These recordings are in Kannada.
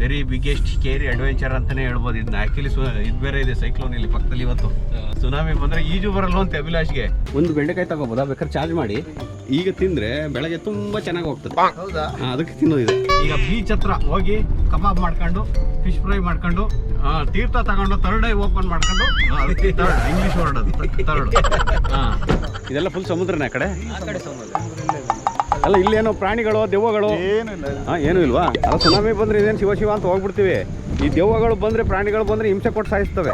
ವೆರಿ ಬಿಗ್ಗೆಸ್ಟ್ ಕೇರಿ ಅಡ್ವೆಂಚರ್ ಅಂತಾನೆ ಹೇಳ್ಬೋದು. ಇದನ್ನ ಆಕ್ಚುಲಿ ಇದು ಬೇರೆ ಇದೆ ಸೈಕ್ಲೋನ್ ಇಲ್ಲಿ ಪಕ್ಕದಲ್ಲಿ ಇವತ್ತು. ಸುನಾಮಿ ಬಂದ್ರೆ ಈಜು ಬರಲ್ಲ ಅಂತ ಅಭಿಲಾಷ್ಗೆ. ಒಂದು ಬೆಂಡೆಕಾಯಿ ತಗೋಬೋದಾ? ಬೇಕಾದ್ರೆ ಚಾರ್ಜ್ ಮಾಡಿ. ಈಗ ತಿಂದ್ರೆ ಬೆಳಗ್ಗೆ ತುಂಬಾ ಚೆನ್ನಾಗಿ ಹೋಗ್ತದೆ. ಹೌದಾ? ಅದಕ್ಕೆ ತಿನ್ನೋದಿದೆ. ಈಗ ಬೀಚ್ ಹತ್ರ ಹೋಗಿ ಕಬಾಬ್ ಮಾಡ್ಕೊಂಡು ಫಿಶ್ ಫ್ರೈ ಮಾಡ್ಕೊಂಡು ತೀರ್ಥ ತಗೊಂಡು ತರ್ಡ್ ಐ ಓಪನ್ ಮಾಡ್ಕೊಂಡು ಇಂಗ್ಲಿಷ್ ವರ್ಡ್ ಅದು ಥರ್ಡ್ ಇದೆಲ್ಲ ಫುಲ್ ಸಮುದ್ರನೇ ಆ ಕಡೆ? ಆ ಕಡೆ ಸಮುದ್ರ. ಅಲ್ಲ ಇಲ್ಲೇನೋ ಪ್ರಾಣಿಗಳು ದೆವ್ವಗಳು? ಏನು ಇಲ್ಲ. ಹಾಂ ಏನು ಇಲ್ವಾ? ಅಲ್ಲ ಸುನಾಮಿ ಬಂದ್ರೆ ಇದೇನು ಶಿವ ಶಿವ ಅಂತ ಹೋಗ್ಬಿಡ್ತೀವಿ. ಈ ದೆವ್ವಗಳು ಬಂದ್ರೆ ಪ್ರಾಣಿಗಳು ಬಂದ್ರೆ ಹಿಂಸೆ ಕೊಟ್ಟು ಸಾಯಿಸ್ತವೆ.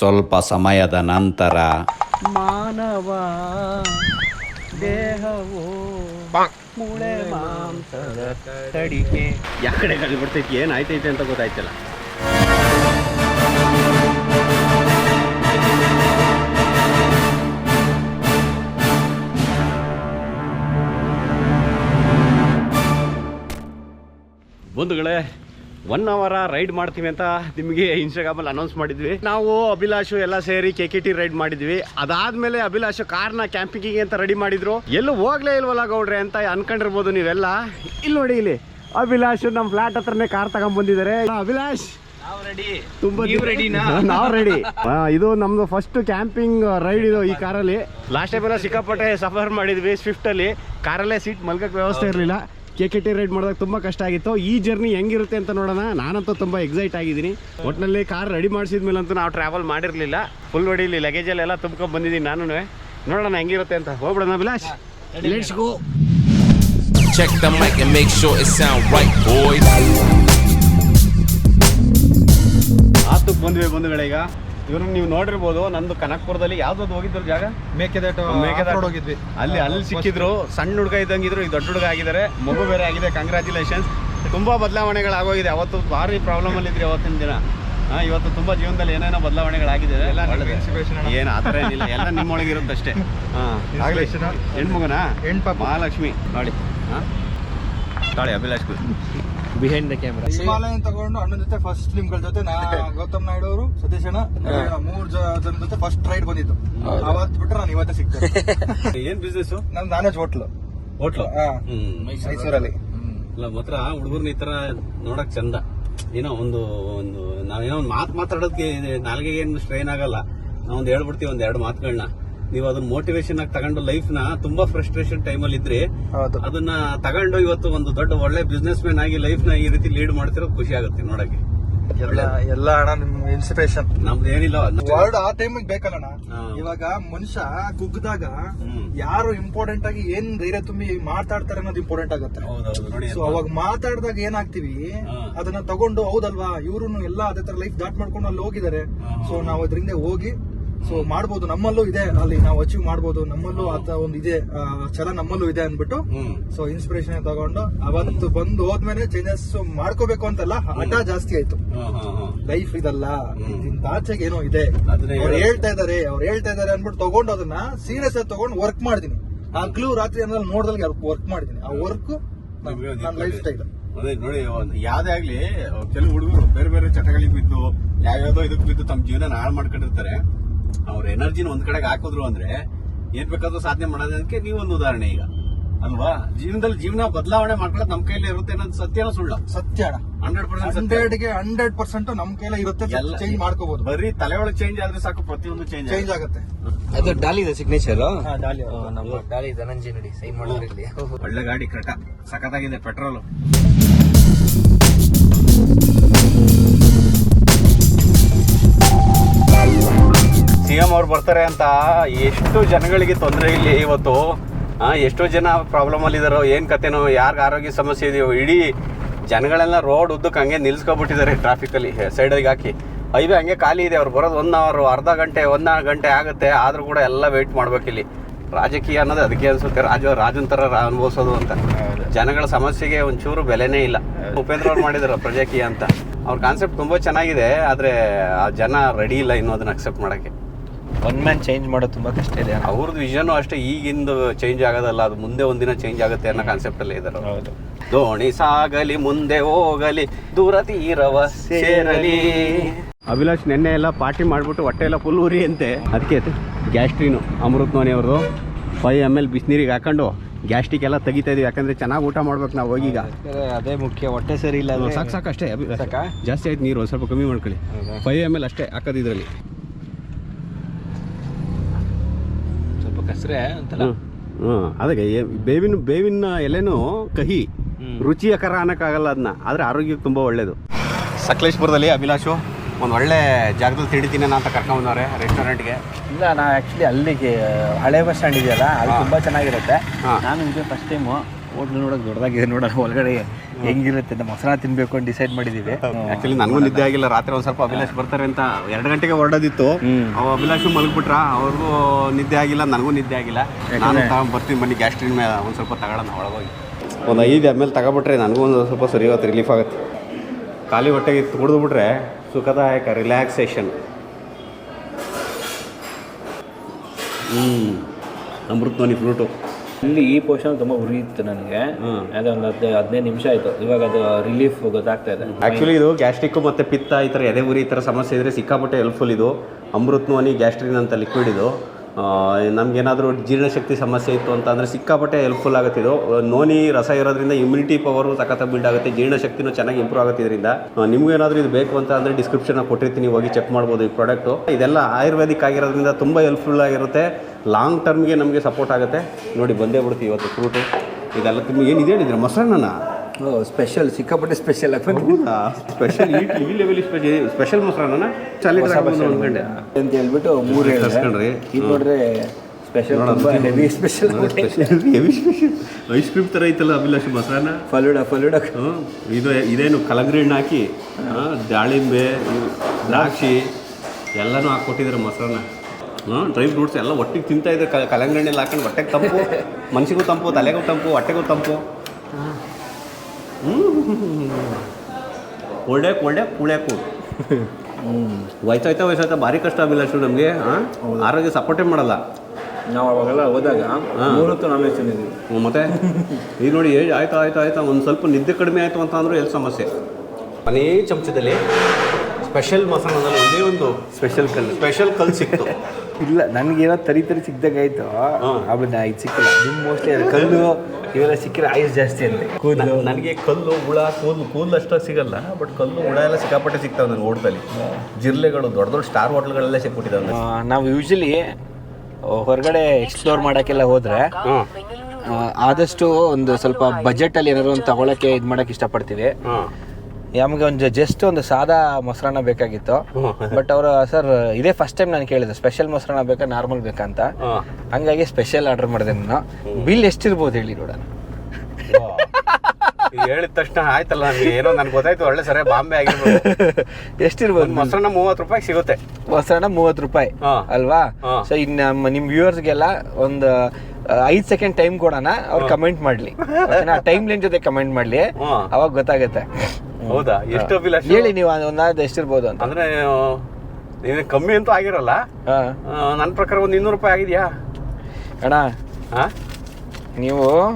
ಸ್ವಲ್ಪ ಸಮಯದ ನಂತರ ಮಾನವ ದೇಹವು ಮೂಳೆ ಮಾಂಸದ ತಡಿಕೆ ಯಾಕಡೆ ಕಡೆ ಬರ್ತೈತಿ ಆಯ್ತೈತೆ ಅಂತ ಗೊತ್ತಾಯ್ತಲ್ಲ. ಬಂಧುಗಳೇ ಒನ್ ಅವರ ರೈಡ್ ಮಾಡ್ತೀವಿ ಅಂತ ನಿಮಗೆ ಇನ್ಸ್ಟಾಗ್ರಾಮಲ್ಲಿ ಅನೌನ್ಸ್ ಮಾಡಿದ್ವಿ. ನಾವು ಅಭಿಲಾಷು ಎಲ್ಲ ಸೇರಿ ಕೆ ಕೆ ಟಿ ರೈಡ್ ಮಾಡಿದ್ವಿ. ಅದಾದ್ಮೇಲೆ ಅಭಿಲಾಷು ಕಾರ್ನ ಕ್ಯಾಂಪಿಂಗಿಗೆ ಅಂತ ರೆಡಿ ಮಾಡಿದ್ರು. ಎಲ್ಲೂ ಹೋಗ್ಲೇ ಇಲ್ವಲ್ಲ ಗೌಡ್ರೆ ಅಂತ ಅನ್ಕೊಂಡಿರ್ಬೋದು ನೀವೆಲ್ಲ. ಇಲ್ಲಿ ನೋಡಿ ಇಲ್ಲಿ ಅಭಿಲಾಷ್ ನಮ್ಮ ಫ್ಲಾಟ್ ಹತ್ರನೇ ಕಾರ್ ತಗೊಂಡ್ ಬಂದಿದ್ದಾರೆ. ಅಭಿಲಾಷ್ ನಾವು ರೆಡಿ ಇದು ನಮ್ದು ಫಸ್ಟ್ ಕ್ಯಾಂಪಿಂಗ್ ರೈಡ್ ಇದು ಈ ಕಾರಲ್ಲಿ ಲಾಸ್ಟ್ ಟೈಮ್ ಎಲ್ಲ ಸಿಕ್ಕಾಪಟ್ಟೆ ಸಫರ್ ಮಾಡಿದ್ವಿ ಸ್ವಿಫ್ಟ್ ಅಲ್ಲಿ. ಕಾರಲ್ಲೇ ಸೀಟ್ ಮಲ್ಕಕ್ಕೆ ವ್ಯವಸ್ಥೆ ಇರಲಿಲ್ಲ. ಕೆ ಕೆ ಟಿ ರೈಡ್ ಮಾಡಿದಾಗ ತುಂಬ ಕಷ್ಟ ಆಗಿತ್ತು. ಈ ಜರ್ನಿ ಹೆಂಗಿರುತ್ತೆ ಅಂತ ನೋಡೋಣ. ನಾನಂತೂ ತುಂಬ ಎಕ್ಸೈಟ್ ಆಗಿದ್ದೀನಿ. ಒಟ್ಟಿನಲ್ಲಿ ಕಾರ್ ರೆಡಿ ಮಾಡಿಸಿದ್ಮೇಲೆ ಅಂತೂ ನಾವು ಟ್ರಾವೆಲ್ ಮಾಡಿರಲಿಲ್ಲ. ಫುಲ್ ಹೊಡಿಲಿ ಲಗೇಜಲ್ಲೆಲ್ಲ ತುಂಬ್ಕೊಂಡು ಬಂದಿದ್ದೀನಿ ನಾನು ನೋಡೋಣ ಹೆಂಗಿರುತ್ತೆ ಅಂತ. ಹೋಗ್ಬಿಡೋಣ Abhilash. Let's go check the mic and make sure it sound right boys. ಆತಕ್ಕೆ ಬಂದ್ವಿ ಬಂಧುಗಳೇ ಈಗ. ಇವ್ರನ್ನ ನೀವು ನೋಡಿರ್ಬೋದು ನಂದು ಕನಕ್ಪುರದಲ್ಲಿ ಯಾವ್ದು ಹೋಗಿದ್ರು ಜಾಗ? ಮೇಕೆದಾಟ ಮೇಕೆದಾಟ. ಹೋಗಿದ್ವಿ. ಅಲ್ಲಿ ಅಲ್ಲಿ ಸಿಕ್ಕಿದ್ರು ಸಣ್ಣ ಹುಡುಗ ಇದ್ದಂಗಿದ್ರು ಈಗ ದೊಡ್ಡ ಹುಡುಗ ಆಗಿದ್ದಾರೆ ಮಗು ಬೇರೆ ಆಗಿದೆ ಕಂಗ್ರ್ಯಾಚುಲೇಷನ್ಸ್ ತುಂಬಾ ಬದಲಾವಣೆಗಳಾಗೋಗಿದೆ ಅವತ್ತು ಭಾರಿ ಪ್ರಾಬ್ಲಮ್ ಅಲ್ಲಿ ಇದ್ರಿ ಅವತ್ತಿನ ದಿನ. ಹಾ ಇವತ್ತು ತುಂಬಾ ಜೀವನದಲ್ಲಿ ಏನೇನೋ ಬದಲಾವಣೆಗಳಾಗಿದೆ. ಏನು ಆ ಥರ ಏನಿಲ್ಲ ಎಲ್ಲ ನಿಮ್ಮೊಳಗೆ ಇರುತ್ತಷ್ಟೇ. ಆಗ್ಲಿ. ಹೆಣ್ಮಗನ ಹೆಣ್ಪಾಪ. ಮಹಾಲಕ್ಷ್ಮಿ. ನೋಡಿ. ಹಾ. ತಾಳಿ Abhilash behind the camera Himalayan ತಗೊಂಡು ಅಣ್ಣನ ಜೊತೆ ಫಸ್ಟ್ ನಿಮ್ಗಳ ಜೊತೆ ನಾ ಗೌತಮ್ ನಾಯ್ಡು ಅವರು ಸತೀಶ್ ಅಣ್ಣ ಮೂರ್ ಜನ ಜೊತೆ ಫಸ್ಟ್ ರೈಡ್ ಬಂದಿದ್ದು ಅವತ್ ಬಿಟ್ರೆ ನಾನು ಇವತ್ತೇ ಸಿಗ್ತೇನೆ. ಏನ್ ಬಿಸ್ನೆಸ್ ನಮ್ ನಾನೇಜ್ ಹೋಟ್ಲು. ಹೋಟ್ಲು? ಮೈಸೂರಲ್ಲಿ. ಇಲ್ಲ ಮಾತ್ರ ಹುಡುಗರ್ನ ಈ ತರ ನೋಡಕ್ ಚಂದ. ಏನೋ ಒಂದು ಒಂದು ನಾವೇನೋ ಒಂದು ಮಾತು ಮಾತಾಡೋದಕ್ಕೆ ನಾಲ್ಗೆಗೆ ಏನು ಸ್ಟ್ರೈನ್ ಆಗಲ್ಲ. ನಾವೊಂದು ಒಂದು ಹೇಳ್ಬಿಡ್ತೀವಿ ಒಂದ್ ಎರಡು ಮಾತುಗಳನ್ನ ನೀವು ಅದನ್ನ ಮೋಟಿವೇಶನ್ ಆಗಿ ತಗೊಂಡು ಲೈಫ್ನ ತುಂಬಾ ಫ್ರಸ್ಟ್ರೇಷನ್ ಟೈಮಲ್ಲಿ ಇದ್ರಿ ಹೌದು. ಅದನ್ನ ತಗೊಂಡು ಇವತ್ತು ಒಂದು ದೊಡ್ಡ ಒಳ್ಳೆ ಬಿಸ್ನೆಸ್ ಮ್ಯಾನ್ ಆಗಿ ಲೈಫ್ನ ಈ ರೀತಿ ಲೀಡ್ ಮಾಡ್ತಿರೋ ಖುಷಿ ಆಗುತ್ತೆ ನೋಡಕ್ಕೆ. ಎಲ್ಲ ಎಲ್ಲ ಅಣ್ಣ ನಿಮ್ ಇನ್ಸ್ಪಿರೇಷನ್ ನಮ್ದು ಏನಿಲ್ಲ. ವರ್ಡ್ ಆ ಟೈಮಿಗೆ ಬೇಕಲ್ಲ. ಇವಾಗ ಮನುಷ್ಯ ಕುಗ್ಗದಾಗ ಯಾರು ಇಂಪಾರ್ಟೆಂಟ್ ಆಗಿ ಏನ್ ಧೈರ್ಯ ತುಂಬಿ ಮಾತಾಡ್ತಾರೆ ಅನ್ನೋದು ಇಂಪಾರ್ಟೆಂಟ್ ಆಗುತ್ತೆ. ಸೊ ಅವಾಗ ಮಾತಾಡಿದಾಗ ಏನಾಗ್ತಿವಿ? ಅದನ್ನ ತಗೊಂಡು ಹೌದಲ್ವಾ? ಇವ್ರು ಎಲ್ಲಾ ಅದೇ ತರ ಲೈಫ್ ದಾಟ್ ಮಾಡ್ಕೊಂಡು ಅಲ್ಲಿ ಹೋಗಿದ್ದಾರೆ. ಸೊ ನಾವು ಅದರಿಂದ ಹೋಗಿ ಸೊ ಮಾಡ್ಬೋದು ನಮ್ಮಲ್ಲೂ ಇದೆ ಅಲ್ಲಿ ನಾವು ಅಚೀವ್ ಮಾಡ್ಬೋದು ನಮ್ಮಲ್ಲೂ ಆತ ಒಂದು ಇದೆ ಛಲ ನಮ್ಮಲ್ಲೂ ಇದೆ ಅಂದ್ಬಿಟ್ಟು ಸೊ ಇನ್ಸ್ಪಿರೇಷನ್ ತಗೊಂಡು ಅವತ್ತು ಬಂದು ಹೋದ್ಮೇಲೆ ಚೇಂಜಸ್ ಮಾಡ್ಕೋಬೇಕು ಅಂತಲ್ಲ ಹಠ ಜಾಸ್ತಿ ಆಯ್ತು. ಲೈಫ್ ಇದಲ್ಲ ಆಚೆಗೆ ಏನೋ ಇದೆ. ಅವ್ರು ಹೇಳ್ತಾ ಇದಾರೆ ಅವ್ರು ಹೇಳ್ತಾ ಇದಾರೆ ಅನ್ಬಿಟ್ಟು ತಗೊಂಡು ಅದನ್ನ ಸೀರಿಯಸ್ ಆಗಿ ತಗೊಂಡು ವರ್ಕ್ ಮಾಡ್ತೀನಿ ಹಗ್ಲು ರಾತ್ರಿ ಅನ್ನೋದು ನೋಡ್ದಲ್ಲಿ ವರ್ಕ್ ಮಾಡ್ತೀನಿ ಆ ವರ್ಕ್ ನನ್ನ ಲೈಫ್ ಸ್ಟೈಲ್ ಅದೇ ನೋಡಿ ಯಾವ್ದೇ ಆಗ್ಲಿ ಕೆಲವು ಹುಡುಗರು ಬೇರೆ ಬೇರೆ ಚಟಗಳಿಗೆ ಬಿದ್ದು ಯಾವ್ಯಾವ್ದೋ ಇದಕ್ಕೆ ಬಿದ್ದು ತಮ್ಮ ಜೀವನ ಹಾಳು ಮಾಡ್ಕೊಂಡಿರ್ತಾರೆ. ಅವ್ರ ಎನರ್ಜಿನ ಒಂದ್ ಕಡೆಗೆ ಹಾಕಿದ್ರು ಅಂದ್ರೆ ಏನ್ ಬೇಕಾದ್ರೂ ಸಾಧನೆ ಮಾಡೋದಕ್ಕೆ ನೀವು ಒಂದು ಉದಾಹರಣೆ ಈಗ. ಅಲ್ವಾ? ಜೀವನದಲ್ಲಿ ಜೀವನ ಬದಲಾವಣೆ ಮಾಡ್ಕೊಳ್ಳೋದು ನಮ್ ಕೈಲಿ ಇರುತ್ತೆ ಅನ್ನೋದು ಸತ್ಯನ ಸುಳ್ಳು? ಸತ್ಯ ಹಂಡ್ರೆಡ್ ಪರ್ಸೆಂಟ್ ಸತ್ಯ. ಹಂಡ್ರೆಡ್ ಪರ್ಸೆಂಟ್ ನಮ್ ಕೈಲ ಇರುತ್ತೆ ಚೇಂಜ್ ಮಾಡ್ಕೋಬಹುದು ಬರೀ ತಲೆ ಒಳಗೆ ಚೇಂಜ್ ಆದ್ರೆ ಸಾಕು ಪ್ರತಿಯೊಂದು ಚೇಂಜ್ ಚೇಂಜ್ ಆಗುತ್ತೆ. ಅದು ಡಾಲಿ ಇದೆ ಸಿಗ್ನೇಚರ್ ಹಾ, ಡಾಲಿ. ನಮ್ಮ ಡಾಲಿ ಧನಂಜಯ ನಡಿ ಸೈ ಮಾಡೋದ್ರಲ್ಲಿ ಒಳ್ಳೆ ಗಾಡಿ ಕರೆಕ್ಟ? ಸಖತ್ತಾಗಿದೆ ಪೆಟ್ರೋಲ್. ಸಿ ಎಂ ಅವ್ರು ಬರ್ತಾರೆ ಅಂತ ಎಷ್ಟು ಜನಗಳಿಗೆ ತೊಂದರೆ ಇಲ್ಲಿ ಇವತ್ತು? ಎಷ್ಟೋ ಜನ ಪ್ರಾಬ್ಲಮ್ ಅಲ್ಲಿ ಏನು ಕತೆನೋ ಯಾರಿಗೆ ಆರೋಗ್ಯ ಸಮಸ್ಯೆ ಇದೆಯೋ ಇಡೀ ಜನಗಳೆಲ್ಲ ರೋಡ್ ಉದ್ದಕ್ಕೆ ಹಂಗೆ ನಿಲ್ಸ್ಕೊಬಿಟ್ಟಿದ್ದಾರೆ ಟ್ರಾಫಿಕಲ್ಲಿ ಸೈಡಿಗೆ ಹಾಕಿ. ಹೈವೇ ಹಂಗೆ ಖಾಲಿ ಇದೆ ಅವ್ರು ಬರೋದು ಒನ್ ಅವರ್ ಅರ್ಧ ಗಂಟೆ ಒಂದು ಗಂಟೆ ಆಗುತ್ತೆ ಆದರೂ ಕೂಡ ಎಲ್ಲ ವೆಯ್ಟ್ ಮಾಡ್ಬೇಕಿಲ್ಲಿ ರಾಜಕೀಯ ಅನ್ನೋದು ಅದಕ್ಕೆ ಅನಿಸುತ್ತೆ ರಾಜ ರಾಜನ್ ಥರ ಅನುಭವಿಸೋದು ಅಂತ. ಜನಗಳ ಸಮಸ್ಯೆಗೆ ಒಂಚೂರು ಬೆಲೆನೇ ಇಲ್ಲ. ಉಪೇಂದ್ರ ಅವ್ರು ಮಾಡಿದ್ರು ಪ್ರಜಾಕೀಯ ಅಂತ. ಅವ್ರ ಕಾನ್ಸೆಪ್ಟ್ ತುಂಬ ಚೆನ್ನಾಗಿದೆ ಆದರೆ ಆ ಜನ ರೆಡಿ ಇಲ್ಲ ಇನ್ನೂ ಅದನ್ನ ಅಕ್ಸೆಪ್ಟ್ ಮಾಡಕ್ಕೆ. ಒನ್ ಮ್ಯಾನ್ ಚೇಂಜ್ ಮಾಡೋದು ತುಂಬ ಕಷ್ಟ ಇದೆ ಅವ್ರದ್ದು ವಿಷನ್ ಅಷ್ಟೇ ಈಗಿಂದು ಚೇಂಜ್ ಆಗೋದಲ್ಲ ಅದು ಮುಂದೆ ಒಂದಿನ ಚೇಂಜ್ ಆಗುತ್ತೆ ಅನ್ನೋ ಕಾನ್ಸೆಪ್ಟ್ ಅಲ್ಲಿ ಇದಾರೆ ಹೌದು. ದೋಣಿ ಸಾಗಲಿ ಮುಂದೆ ಹೋಗಲಿ ದೂರ ತೀರವ ಸೇರಲಿ. ಅಭಿಲಾಷ್ ನೆನ್ನೆ ಎಲ್ಲ ಪಾರ್ಟಿ ಮಾಡ್ಬಿಟ್ಟು ಹೊಟ್ಟೆ ಎಲ್ಲ ಫುಲ್ ಉರಿ ಅಂತೆ. ಅದಕ್ಕೆ ಗ್ಯಾಸ್ಟ್ರಿನು ಅಮೃತ್ ನೋನಿ ಅವ್ರದ್ದು. ಫೈವ್ ಎಂ ಎಲ್ ಬಿಸಿನೀರಿಗೆ ಹಾಕೊಂಡು ಗ್ಯಾಸ್ಟಿಕ್ ಎಲ್ಲ ತೆಗಿತಾ ಇದೀವಿ ಯಾಕಂದ್ರೆ ಚೆನ್ನಾಗಿ ಊಟ ಮಾಡ್ಬೇಕು ನಾವು ಹೋಗೀಗ ಅದೇ ಮುಖ್ಯ ಹೊಟ್ಟೆ ಸರಿ ಇಲ್ಲ ಸಾಕು ಸಾಕು ಅಷ್ಟೇ ಜಾಸ್ತಿ ಆಯ್ತು ನೀರು ಒಂದು ಸ್ವಲ್ಪ ಕಮ್ಮಿ ಮಾಡ್ಕೊಳ್ಳಿ? ಫೈವ್ ಎಂ ಎಲ್ ಅಷ್ಟೇ ಹಾಕೋದು ಇದರಲ್ಲಿ. ಕಸ್ರೆ ಅಂತಲ್ಲ? ಹ್ಞೂ ಅದಕ್ಕೆ ಬೇವಿನ ಬೇವಿನ ಎಲೆನೂ ಕಹಿ ರುಚಿಯಕರ ಅನ್ನೋಕ್ಕಾಗಲ್ಲ ಅದನ್ನ. ಆದರೆ ಆರೋಗ್ಯಕ್ಕೆ ತುಂಬ ಒಳ್ಳೆಯದು ಸಕಲೇಶ್ಪುರದಲ್ಲಿ ಅಭಿಲಾಷು ಒಂದು ಒಳ್ಳೆ ಜಾಗದಲ್ಲಿ ತಿಂಡಿ ತಿನ್ನೋಣ ಅಂತ ಕರ್ಕೊಂಬಂದವ್ರೆ ರೆಸ್ಟೋರೆಂಟ್ಗೆ ಇಲ್ಲ ನಾ ಆ್ಯಕ್ಚುಲಿ ಅಲ್ಲಿಗೆ ಹಳೆ ಬಸ್ ಸ್ಟ್ಯಾಂಡ್ ಇದೆಯಲ್ಲ ಅಲ್ಲಿ. ತುಂಬ ಚೆನ್ನಾಗಿರುತ್ತೆ. ಹಾ. ನಾನು ಇದು ಫಸ್ಟ್ ಟೈಮು ಹೋಟ್ಲು ನೋಡೋಕೆ ದೊಡ್ಡದಾಗಿದೆ ನೋಡೋಣ ಒಳಗಡೆ ಹೆಂಗಿರುತ್ತೆ ನಮ್ಮ ಮೊಸರ ತಿನ್ಬೇಕು ಅಂತ ಡಿಸೈಡ್ ಮಾಡಿದೀವಿ. ಆಕ್ಚುಲಿ ನನಗೂ ನಿದ್ದೆ ಆಗಿಲ್ಲ. ರಾತ್ರಿ ಒಂದು ಸ್ವಲ್ಪ ಅಭಿಲಾಷ್ ಬರ್ತಾರೆ ಅಂತ ಎರಡು ಗಂಟೆಗೆ ಹೊರಡೋದಿತ್ತು. ಅವ್ ಅಭಿಲಾಷು ಮಲಗ್ಬಿಟ್ರ? ಅವ್ರಿಗೂ ನಿದ್ದೆ ಆಗಿಲ್ಲ ನನಗೂ ನಿದ್ದೆ ಆಗಿಲ್ಲ. ನಾನು ಬರ್ತೀನಿ ಬನ್ನಿ ಗ್ಯಾಸ್ಟ್ರಿನ್ ಮೇಲೆ ಒಂದು ಸ್ವಲ್ಪ ತಗೊಳ್ಳೋಣ ಒಳಗೋಗಿ. ಒಂದು ಐದು ಎಂ ಎಲ್ ತಗೊಬಿಟ್ರೆ ನನಗೂ ಒಂದು ಸ್ವಲ್ಪ ಸರಿ ಇವತ್ತು ರಿಲೀಫ್ ಆಗುತ್ತೆ. ಖಾಲಿ ಹೊಟ್ಟೆಗೆ ಕುಡಿದ್ಬಿಟ್ರೆ ಸುಖದಾಯಕ ರಿಲ್ಯಾಕ್ಸೇಷನ್ ಹ್ಞೂ ಮನಿ ಫ್ರೂಟು ಇಲ್ಲಿ ಈ ಪೋರ್ಷನ್ ತುಂಬ ಉರಿಯಿತ್ತು ನನಗೆ. ಅದೇ ಒಂದು ಹದಿನೈದು ಹದಿನೈದು ನಿಮಿಷ ಆಯಿತು. ಇವಾಗ ಅದು ರಿಲೀಫ್ ಗೊತ್ತಾಗ್ತಾ ಇದೆ. ಆ್ಯಕ್ಚುಲಿ ಇದು ಗ್ಯಾಸ್ಟ್ರಿಕ್ಕು ಮತ್ತೆ ಪಿತ್ತ ಈ ಥರ ಎದೆ ಉರಿ ಈ ಥರ ಸಮಸ್ಯೆ ಇದ್ದರೆ ಸಿಕ್ಕಾಪಟ್ಟೆ ಹೆಲ್ಪ್ಫುಲ್ ಇದು. ಅಮೃತ್ನೋನಿ ಗ್ಯಾಸ್ಟ್ರಿನ್ ಅಂತ ಲಿಕ್ವಿಡ್ ಇದು. ನಮಗೇನಾದರೂ ಜೀರ್ಣಶಕ್ತಿ ಸಮಸ್ಯೆ ಇತ್ತು ಅಂತಂದರೆ ಸಿಕ್ಕಾಪಟ್ಟೆ ಹೆಲ್ಪ್ಫುಲ್ ಆಗುತ್ತೆ ಇದು. ನೋನಿ ರಸ ಇರೋದ್ರಿಂದ ಇಮ್ಯುನಿಟಿ ಪವರು ಸಖತ್ ಬಿಲ್ಡ್ ಆಗುತ್ತೆ ಜೀರ್ಣಶಕ್ತಿನೂ ಚೆನ್ನಾಗಿ ಇಂಪ್ರೂವ್ ಆಗುತ್ತೆ ಇದರಿಂದ ನಿಮಗೇನಾದರೂ ಇದು ಬೇಕು ಅಂತ ಅಂದರೆ ಡಿಸ್ಕ್ರಿಪ್ಷನ್ ಕೊಟ್ಟಿರ್ತೀನಿ ಹೋಗಿ ಚೆಕ್ ಮಾಡ್ಬೋದು ಈ ಪ್ರಾಡಕ್ಟು ಇದೆಲ್ಲ ಆಯುರ್ವೇದಿಕ್ ಆಗಿರೋದ್ರಿಂದ ತುಂಬ ಹೆಲ್ಪ್ಫುಲ್ ಆಗಿರುತ್ತೆ. ಲಾಂಗ್ ಟರ್ಮ್ಗೆ ನಮಗೆ ಸಪೋರ್ಟ್ ಆಗುತ್ತೆ. ನೋಡಿ ಬಂದೇ ಬಿಡ್ತೀವಿ ಇವತ್ತು ಫ್ರೂಟು ಇದೆಲ್ಲ ತುಂಬ ಏನು ಇದೆ ಹೇಳಿದ್ರೆ ಮೊಸರನ್ನ ಓ ಸ್ಪೆಷಲ್ ಸಿಕ್ಕಾಪಟ್ಟೆ ಸ್ಪೆಷಲ್ ಹೌದಾ? ಸ್ಪೆಷಲ್ ಈ ಲೆವೆಲ್ ಸ್ಪೆಷಲ್ ಸ್ಪೆಷಲ್ ಮೊಸರನ್ನ ಚಾಲಿ ಅನ್ಕೊಂಡೆ ಅಂತ ಹೇಳ್ಬಿಟ್ಟು ಮೂರು ತರ್ಸ್ಕೊಂಡ್ರಿ? ಇದು ನೋಡ್ರೆ special heavy special heavy special ice cream ಥರ ಐತಲ್ಲ ಅಭಿಲಾಷ್ ಮೊಸರನ್ನ? ಫಲೂಡ ಫಲೂಡ. ಇದು ಇದೇನು ಕಲಂಗಡಿ ಹಣ್ಣು ಹಾಕಿ ದಾಳಿಂಬೆ ದ್ರಾಕ್ಷಿ ಎಲ್ಲನೂ ಹಾಕ್ಕೊಟ್ಟಿದ್ದಾರೆ ಮೊಸರನ್ನ. ಹ್ಞೂ ಡ್ರೈ ಫ್ರೂಟ್ಸ್ ಎಲ್ಲ ಒಟ್ಟಿಗೆ ತಿಂತಾ ಇದ್ದಾರೆ. ಕಲಂಗಡಿ ಹಣ್ಣೆಲ್ಲ ಹಾಕೊಂಡು ಹೊಟ್ಟೆಗೆ ತಂಪು. ಮನಸ್ಸಿಗೂ ತಂಪು ತಲೆಗೂ ತಂಪು ಹೊಟ್ಟೆಗೂ ತಂಪು. ಹ್ಞೂ ಒಳ್ಳೆ ಒಳ್ಳೆ ಕುಳ್ಯಾಕು ವಯಸ್ಸಾಯ್ತಾ ವಯಸ್ಸಾಯ್ತಾ ಭಾರಿ ಕಷ್ಟ ಆಗಿಲ್ಲ ಅಷ್ಟು ನಮಗೆ ಆರೋಗ್ಯ ಸಪೋರ್ಟೇ ಮಾಡಲ್ಲ. ನಾವು ಅವಾಗೆಲ್ಲ ಹೋದಾಗ ಮೂರತ್ತು ನಾನ್ ವೆಜ್ ತಿಂದಿದ್ವಿ ಮತ್ತೆ? ಈಗ ನೋಡಿ ಏ ಆಯ್ತಾ ಆಯ್ತಾ ಆಯ್ತಾ ಒಂದು ಸ್ವಲ್ಪ ನಿದ್ದೆ ಕಡಿಮೆ ಆಯಿತು ಅಂತ ಅಂದರೂ ಎಲ್ಲಿ ಸಮಸ್ಯೆ. ಮನೇ ಚಮಚದಲ್ಲಿ ಸ್ಪೆಷಲ್ ಮಸಾಲದಲ್ಲಿ ಒಂದೇ ಒಂದು ಸ್ಪೆಷಲ್ ಕಲ್ಲು. ಸ್ಪೆಷಲ್ ಕಲ್ ಸಿಕ್ತು. ಇಲ್ಲ ನನಗೇನೋ ತರಿ ತರಿ ಸಿಕ್ದಾಗಾಯ್ತು ಆಮೇಲೆ ಇದು ಸಿಕ್ಕಿಲ್ಲ. ನಿಮ್ ಮೋಸ್ಟ್ಲಿ ಅದು ಕಲ್ಲು ಇವೆಲ್ಲ ಸಿಕ್ಕಿರ ಆಯುಸ್ ಜಾಸ್ತಿ ಅಂತೆ. ಕೂದಲು. ನನಗೆ ಕಲ್ಲು ಹುಳ ಕೂದಲು ಕೂದಲು ಅಷ್ಟೊಂದು ಸಿಗಲ್ಲ ಬಟ್ ಕಲ್ಲು ಹುಳ ಎಲ್ಲ ಸಿಕ್ಕಾಪಟ್ಟೆ ಸಿಗ್ತಾವೆ ನನ್ನ ಓಟದಲ್ಲಿ. ಜಿರ್ಲೆಗಳು ದೊಡ್ಡ ದೊಡ್ಡ ಸ್ಟಾರ್ ಹೋಟ್ಲ್ಗಳೆಲ್ಲ ಸಿಕ್ಬಿಟ್ಟಿದ್ದಾವೆ ನಾವು ಯೂಶಲಿ ಹೊರಗಡೆ ಎಕ್ಸ್ಪ್ಲೋರ್ ಮಾಡೋಕ್ಕೆಲ್ಲ ಹೋದರೆ ಆದಷ್ಟು ಒಂದು ಸ್ವಲ್ಪ ಬಜೆಟಲ್ಲಿ ಏನಾದ್ರು ಒಂದು ತಗೊಳಕ್ಕೆ ಇದು ಮಾಡಕ್ಕೆ ಇಷ್ಟಪಡ್ತೀವಿ. ನಮಗೆ ಒಂದು ಜಸ್ಟ್ ಒಂದು ಸಾದಾ ಮೊಸರನ್ನ ಬೇಕಾಗಿತ್ತು. ಬಟ್ ಅವರು ಸರ್ ಇದೇ ಫಸ್ಟ್ ಟೈಮ್ ನಾನು ಕೇಳಿದೆ ಸ್ಪೆಷಲ್ ಮೊಸರನ್ನ ಬೇಕಾ ನಾರ್ಮಲ್ ಬೇಕಾ ಅಂತ. ಹಂಗಾಗಿ ಸ್ಪೆಷಲ್ ಆರ್ಡರ್ ಮಾಡಿದೆ ನಾನು. ಬಿಲ್ ಎಷ್ಟಿರ್ಬೋದು ಹೇಳಿ ನೋಡೋಣ. ಹೇಳಿದ ತಕ್ಷಣ ಆಯ್ತಲ್ಲ ನನಗೆ ಏನೋ ನನ್ಗೆ ಗೊತ್ತಾಯ್ತು ಒಳ್ಳೆ ಸರಿ ಬಾಂಬೆ ಆಗಿರ್ಬೋದು. ಎಷ್ಟಿರ್ಬೋದು ಮೊಸರನ್ನ ಮೂವತ್ತು ರೂಪಾಯಿ ಸಿಗುತ್ತೆ. ಮೊಸರನ್ನ ಮೂವತ್ತು ರೂಪಾಯಿ. ಅಲ್ವಾ. ಸೊ ಇನ್ನು ನಮ್ಮ ನಿಮ್ಮ ವ್ಯೂವರ್ಸ್ಗೆಲ್ಲ ಒಂದು ಐದು ಸೆಕೆಂಡ್ ಟೈಮ್ ಕೊಡೋಣ. ಅವ್ರು ಕಮೆಂಟ್ ಮಾಡಲಿ. ಟೈಮ್ ಲೈನ್ ಜೊತೆ ಕಮೆಂಟ್ ಮಾಡಲಿ. ಅವಾಗ ಗೊತ್ತಾಗುತ್ತೆ. ಹೌದಾ? ಎಷ್ಟು ಅಭಿಲಾಷ್. ಹೇಳಿ ನೀವು ಒಂದಾದ ಎಷ್ಟಿರ್ಬೋದು ಅಂತ. ಅಂದ್ರೆ ಏನು ಕಮ್ಮಿ ಅಂತೂ ಆಗಿರಲ್ಲ. ಹಾ. ನನ್ನ ಪ್ರಕಾರ ಒಂದು ಇನ್ನೂರು ರೂಪಾಯಿ ಆಗಿದೆಯಾ? ಅಣ್ಣ ಹಾಂ ನೀವು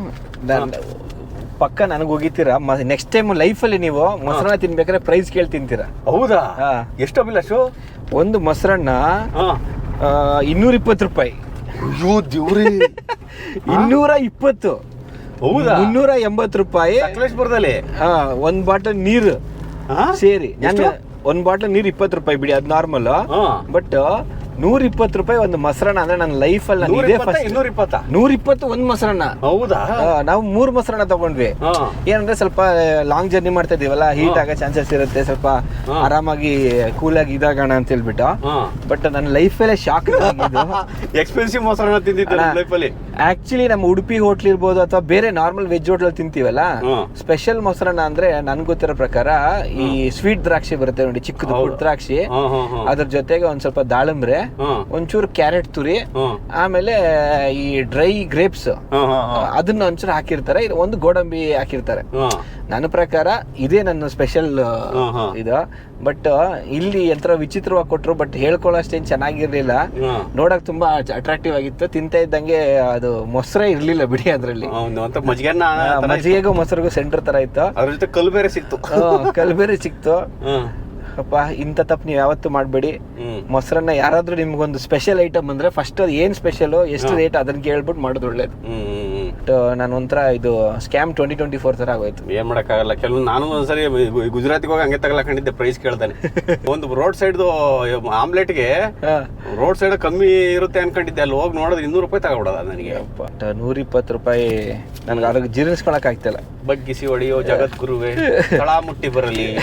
ನನ್- ಪಕ್ಕ ನನಗೆ ಹೋಗಿತ್ತೀರಾ ನೆಕ್ಸ್ಟ್ ಟೈಮ್ ಲೈಫಲ್ಲಿ ನೀವು ಮೊಸರನ್ನ ತಿನ್ಬೇಕಾದ್ರೆ ಪ್ರೈಸ್ ಕೇಳಿ ತಿಂತೀರಾ? ಹೌದಾ? ಎಷ್ಟು ಅಭಿಲಾಷು? ಒಂದು ಮೊಸರನ್ನ ಇನ್ನೂರ ಇಪ್ಪತ್ತು ರೂಪಾಯಿ. ಇನ್ನೂರ ಇಪ್ಪತ್ತು. ಹೌದಾ? ಮುನ್ನೂರ ಎಂಬತ್ತು ರೂಪಾಯಿ. ಸಕಲೇಶ್ಪುರದಲ್ಲಿ? ಹಾ, ಒಂದ್ ಬಾಟಲ್ ನೀರು ಸೇರಿ. ಒಂದು ನಾನು ಒಂದ್ ಬಾಟಲ್ ನೀರು ಇಪ್ಪತ್ತು ರೂಪಾಯಿ ಬಿಡಿ ಅದು ನಾರ್ಮಲ್ ಬಟ್ ನೂರ ಇಪ್ಪತ್ತು ರೂಪಾಯಿ ಒಂದು ಮೊಸರನ್ನ ಅಂದ್ರೆ ನನ್ನ ಲೈಫ್ ಅಲ್ಲಿ ಇದೇ ಇಪ್ಪತ್ತ ಫಸ್ಟ್ ಇನ್ನೂರ ಇಪ್ಪತ್ತಾ ನೂರ ಇಪ್ಪತ್ತು ಒಂದು ಮೊಸರನ್ನ. ಹೌದಾ? ನಾವು ಮೂರು ಮೊಸರನ್ನ ತಗೊಂಡ್ವಿ. ಏನಂದ್ರೆ ಸ್ವಲ್ಪ ಲಾಂಗ್ ಜರ್ನಿ ಮಾಡ್ತಾ ಇದೀವಲ್ಲ ಹೀಟ್ ಆಗೋ ಚಾನ್ಸಸ್ ಇರುತ್ತೆ ಸ್ವಲ್ಪ ಆರಾಮಾಗಿ ಕೂಲ್ ಆಗಿ ಇದಾಗೋಣ ಅಂತ ಹೇಳ್ಬಿಟ್ಟು. ಬಟ್ ನನ್ನ ಲೈಫಲ್ಲೇ ಶಾಕ್ ಎಕ್ಸ್ಪೆನ್ಸಿವ್ ಮೊಸರನ್ನ ತಿಂದಿದ್ದೆ ಅಣ್ಣ, ಲೈಫಲ್ಲಿ ಆಕ್ಚುಲಿ ನಮ್ಮ ಉಡುಪಿ ಹೋಟ್ಲ್ ಇರ್ಬೋದು ಅಥವಾ ಬೇರೆ ನಾರ್ಮಲ್ ವೆಜ್ ಹೋಟ್ಲ್ ತಿಂತೀವಲ್ಲ. ಸ್ಪೆಷಲ್ ಮೊಸರನ್ನ ಅಂದ್ರೆ ನನ್ಗೆ ಗೊತ್ತಿರೋ ಪ್ರಕಾರ ಈ ಸ್ವೀಟ್ ದ್ರಾಕ್ಷಿ ಬರುತ್ತೆ ನೋಡಿ ಚಿಕ್ಕದು. ದ್ರಾಕ್ಷಿ. ಅದ್ರ ಜೊತೆಗೆ ಒಂದ್ ಸ್ವಲ್ಪ ದಾಳಿಂಬ್ರೆ. ಒಂಚೂರು ಕ್ಯಾರೆಟ್ ತುರಿ ಆಮೇಲೆ ಈ ಡ್ರೈ ಗ್ರೇಪ್ಸ್ ಅದನ್ನ ಒಂಚೂರು ಹಾಕಿರ್ತಾರೆ. ಇದು ಒಂದು ಗೋಡಂಬಿ ಹಾಕಿರ್ತಾರೆ. ನನ್ನ ಪ್ರಕಾರ ಇದೇ ನನ್ನ ಸ್ಪೆಷಲ್ ಇದು. ಬಟ್ ಇಲ್ಲಿ ಎಂತರ ವಿಚಿತ್ರವಾಗಿ ಕೊಟ್ರು ಬಟ್ ಹೇಳ್ಕೊಳ್ಳೋ ಅಷ್ಟೇನು ಚೆನ್ನಾಗಿರ್ಲಿಲ್ಲ ನೋಡಕ್ ತುಂಬಾ ಅಟ್ರಾಕ್ಟಿವ್ ಆಗಿತ್ತು. ತಿಂತ ಇದ್ದಂಗೆ ಅದು ಮೊಸರೇ ಇರ್ಲಿಲ್ಲ ಬಿಡಿ ಅದ್ರಲ್ಲಿ. ಮಜ್ಜಿಗೆಗೂ ಮೊಸರಿಗೂ ಸೆಂಟರ್ ತರ ಇತ್ತು. ಅದ್ರ ಜೊತೆ ಕಲ್ಲು ಸಿಕ್ತು. ಕಲ್ಬೇರೆ ಸಿಕ್ತು. ಅಪ್ಪ ಇಂಥ ತಪ್ಪು ನೀವು ಯಾವತ್ತೂ ಮಾಡಬೇಡಿ. ಮೊಸರನ್ನ ಯಾರಾದ್ರೂ ನಿಮ್ಗೊಂದು ಸ್ಪೆಷಲ್ ಐಟಮ್ ಅಂದ್ರೆ ಫಸ್ಟ್ ಅದು ಏನ್ ಸ್ಪೆಷಲ್ ಎಷ್ಟು ರೇಟ್ ಅದನ್ನ ಕೇಳ್ಬಿಟ್ಟು ಮಾಡೋದು ಒಳ್ಳೇದು. ನಾನು ಒಂಥರ ಇದು ಸ್ಕ್ಯಾಮ್ ಟ್ವೆಂಟಿ ಟ್ವೆಂಟಿ ಫೋರ್ ಥರ ಆಗೋಯ್ತು. ಏನು ಮಾಡೋಕ್ಕಾಗಲ್ಲ. ಕೆಲವು ನಾನು ಒಂದ್ಸರಿ ಗುಜರಾತಿ ಗುಜರಾತಿಗೆ ಹೋಗಿ ಹಂಗೆ ತಗಲಾಕೊಂಡಿದ್ದೆ ಪ್ರೈಸ್ ಕೇಳ್ತಾನೆ ಒಂದು ರೋಡ್ ಸೈಡ್ದು ಆಮ್ಲೆಟ್ಗೆ ರೋಡ್ ಸೈಡ್ ಕಮ್ಮಿ ಇರುತ್ತೆ ಅನ್ಕೊಂಡಿದ್ದೆ. ಅಲ್ಲಿ ಹೋಗಿ ನೋಡಿದ್ರೆ ಇನ್ನೂರು ರೂಪಾಯಿ ತಗೊಬಿಡೋದ ನನಗೆ. ಬಟ್ ನೂರಿಪ್ಪತ್ತು ರೂಪಾಯಿ ನನಗೆ ಅದಕ್ಕೆ ಜೀರ್ಣಿಸ್ಕೊಳಕ್ ಆಗ್ತಿಲ್ಲ. ಬಗ್ಗಿಸಿ ಹೊಡೆಯೋ ಜಗದ್ಗುರುವೆ ತಳ ಮುಟ್ಟಿ ಬರಲಿ.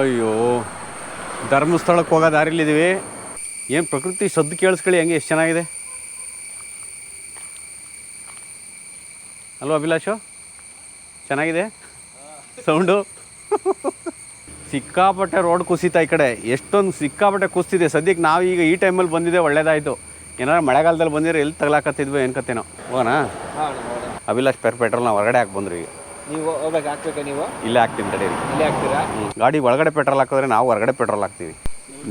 ಅಯ್ಯೋ ಧರ್ಮಸ್ಥಳಕ್ಕೆ ಹೋಗೋ ದಾರಿಲಿದ್ದೀವಿ ಏನು ಪ್ರಕೃತಿ ಸದ್ದು ಕೇಳಿಸ್ಕೊಳ್ಳಿ ಹೆಂಗೆ ಎಷ್ಟು ಚೆನ್ನಾಗಿದೆ? ಅಲ್ವಾ ಅಭಿಲಾಷು? ಚೆನ್ನಾಗಿದೆ? ಸೌಂಡು? ಸಿಕ್ಕಾಪಟ್ಟೆ ರೋಡ್ ಕುಸಿತ ಈ ಕಡೆ. ಎಷ್ಟೊಂದು ಸಿಕ್ಕಾಪಟ್ಟೆ ಕುಸ್ತಿದೆ ಸದ್ಯಕ್ಕೆ ನಾವು ಈಗ ಈ ಟೈಮಲ್ಲಿ ಬಂದಿದೆ ಒಳ್ಳೇದಾಯಿತು. ಏನಾರು ಮಳೆಗಾಲದಲ್ಲಿ ಬಂದಿದ್ರೆ ಎಲ್ಲಿ ತಗಲಾಕತ್ತಿದ್ವಿ ಏನು ಕತ್ತೇನೋ ಹೋಗೋಣ? ಅಭಿಲಾಷ್ ಪೆರ್ ಪೆಟ್ರೋಲ್ ನಾವು ಹೊರಗಡೆ ಹಾಕಿ ಬಂದ್ರಿ ನೀವು ಹೋಗ್ಬೇಕು ಹಾಕ್ಬೇಕಾ ನೀವು? ಇಲ್ಲೇ ಹಾಕ್ತೀನಿ ತಡೀರಿ ಇಲ್ಲೇ ಹಾಕ್ತೀರಾ? ಗಾಡಿ ಒಳಗಡೆ ಪೆಟ್ರೋಲ್ ಹಾಕಿದ್ರೆ ನಾವು ಹೊರಗಡೆ ಪೆಟ್ರೋಲ್ ಹಾಕ್ತೀವಿ.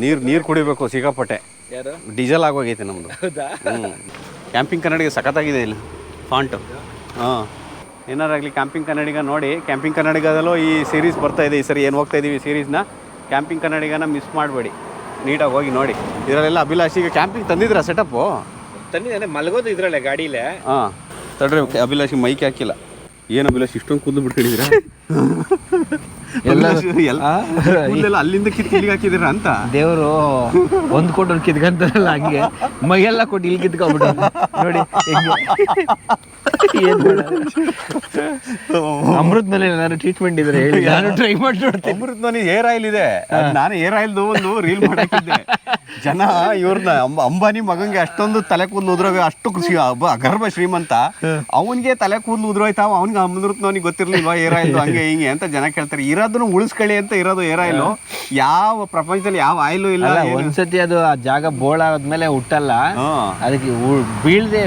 ನೀರು ನೀರು ಕುಡಿಬೇಕು ಸಿಕ್ಕಾಪಟ್ಟೆ. ಯಾರು? ಡೀಸೆಲ್ ಆಗೋಗೈತೆ ನಮ್ಮದು ಹೌದಾ? ಕ್ಯಾಂಪಿಂಗ್ ಕನ್ನಡಿಗೆ ಸಖತ್ತಾಗಿದೆ ಇಲ್ಲಿ. ಫಾಂಟು. ಹಾಂ. ಏನಾರಾಗಲಿ ಕ್ಯಾಂಪಿಂಗ್ ಕನ್ನಡಿಗ ನೋಡಿ. ಕ್ಯಾಂಪಿಂಗ್ ಕನ್ನಡಿಗದಲ್ಲೂ ಈ ಸೀರೀಸ್ ಬರ್ತಾ ಇದೆ. ಈ ಸರಿ ಏನು ಹೋಗ್ತಾ ಇದ್ದೀವಿ ಸೀರೀಸ್ನ ಕ್ಯಾಂಪಿಂಗ್ ಕನ್ನಡಿಗನ ಮಿಸ್ ಮಾಡಬೇಡಿ. ನೀಟಾಗಿ ಹೋಗಿ ನೋಡಿ. ಇದರಲ್ಲೆಲ್ಲ ಅಭಿಲಾಷಿಗೆ ಕ್ಯಾಂಪಿಂಗ್ ತಂದಿದ್ರ ಸೆಟಪ್ಪು ತಂದಿದ್ದಾನೆ. ಮಲಗೋದು ಇದರಲ್ಲೇ ಗಾಡಿಲೇ. ಹಾಂ. ತಡ್ರಿ ಅಭಿಲಾಷಿ ಮೈಕ್ ಹಾಕಿಲ್ಲ. ಏನು ಅಭಿಲಾಷ್ ಇಷ್ಟೊಂದು ಕೂದಲು ಬಿಟ್ಕೊಂಡಿದ್ದೀರಾ ಎಲ್ಲ-? ಅಲ್ಲಿಂದ ಕಿತ್ತು ಇಲ್ಲಿಗೆ ಹಾಕಿದ್ದೀರಾ ಅಂತ? ದೇವರು ಒಂದ್ ಕೊಟ್ಟು ಕಿತ್ಕಂತಾರಲ್ಲ ಹಂಗೆ. ಮೈಯೆಲ್ಲ ಕೊಟ್ಟು ಇಲ್ಲಿ ಕಿತ್ಕೊಂಡ್ಬಿಟ್ಟು ನೋಡಿ ಹೆಂಗೆ. ಏನ್ ಅಮೃತ್ ಮೇಲೆ ಏನಾದ್ರು ಟ್ರೀಟ್ಮೆಂಟ್ ಇದ್ರೆ ಹೇಳಿ. ನಾನು ಟ್ರೈ ಮಾಡಿ ನೋಡ್ತೀನಿ ಅಮೃತ್ ಮನಿ ಏರ್ ಆಯಿಲ್ ಇದೆ ನಾನು ಏರ್ ಆಯಿಲ್ದು ಒಂದು ರೀಲ್ ಮಾಡಿದ್ದೆ ಜನ ಇವ್ರನ್ನ ಅಂಬಾನಿ ಮಗಂಗೆ ಅಷ್ಟೊಂದು ತಲೆ ಕೂದಲು ಉದ್ರೋಗ ಅಷ್ಟು ಕೃಷಿ ಗರ್ಭ ಶ್ರೀಮಂತ. ಅವನಿಗೆ ತಲೆ ಕೂದಲು ಉದ್ರೋಯ್ತಾವ ಅವ್ನಿಗೆ ಅಮೃತ್ ಮನಿಗೆ ಗೊತ್ತಿರ್ಲಿಲ್ವಾ ಏರ್ ಆಯಿಲ್ ಹಂಗೆ ಹಿಂಗೆ ಅಂತ ಜನ ಕೇಳ್ತಾರೆ. ಇರೋದನ್ನು ಉಳಿಸ್ಕೊಳ್ಳಿ ಅಂತ ಇರೋದು ಏರ್ ಆಯಿಲು ಯಾವ ಪ್ರಪಂಚದಲ್ಲಿ ಯಾವ ಆಯಿಲು ಇಲ್ಲ ಅಲ್ಲ ಒಂದ್ಸತಿ ಅದು ಆ ಜಾಗ ಬೋಳ ಆದ್ಮೇಲೆ ಹುಟ್ಟಲ್ಲ. ಅದಕ್ಕೆ ಬೀಳದೆ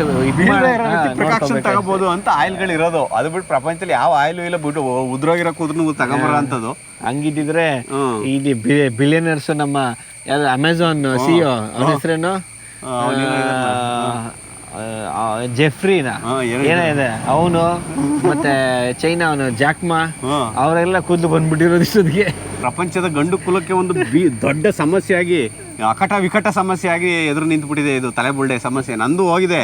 ಪ್ರಿಕಾಕ್ಷನ್ ತಗೋಬಹುದು ಅಂತ. ಆಯಿಲ್ಗಳು ಇರೋದು. ಅದು ಬಿಟ್ಟು ಪ್ರಪಂಚದಲ್ಲಿ ಯಾವ ಆಯಿಲು ಇಲ್ಲ ಬಿಟ್ಟು ಉದ್ರೋಗಿರೋ ಕೂದಲು ತಗೊಂಬರೋ ಅಂತದ್ದು. ಹಂಗಿದ್ದಿದ್ರೆ ಇಲ್ಲಿ ಬಿಲಿಯನರ್ಸ್ ನಮ್ಮ ಅಮೆಝಾನ್ ಸಿಇಒ ಅವನ ಹೆಸರೇನು? ಜೆಫ್ರಿನ ಏನಿದೆ ಅವನು ಮತ್ತೆ ಚೈನಾ ಅವನು ಜಾಕ್ಮಾ. ಅವರೆಲ್ಲ ಕೂದಲು ಬಂದ್ಬಿಟ್ಟಿರೋದು ಇಷ್ಟೊತ್ತಿಗೆ. ಪ್ರಪಂಚದ ಗಂಡು ಕುಲಕ್ಕೆ ಒಂದು ಬಿ- ದೊಡ್ಡ ಸಮಸ್ಯೆ ಆಗಿ ಅಕಟ ವಿಕಟ ಸಮಸ್ಯೆ ಆಗಿ ಎದುರು ನಿಂತ್ಬಿಟ್ಟಿದೆ ಇದು ತಲೆಬುಲ್ಡೆ ಸಮಸ್ಯೆ. ನಂದು ಹೋಗಿದೆ.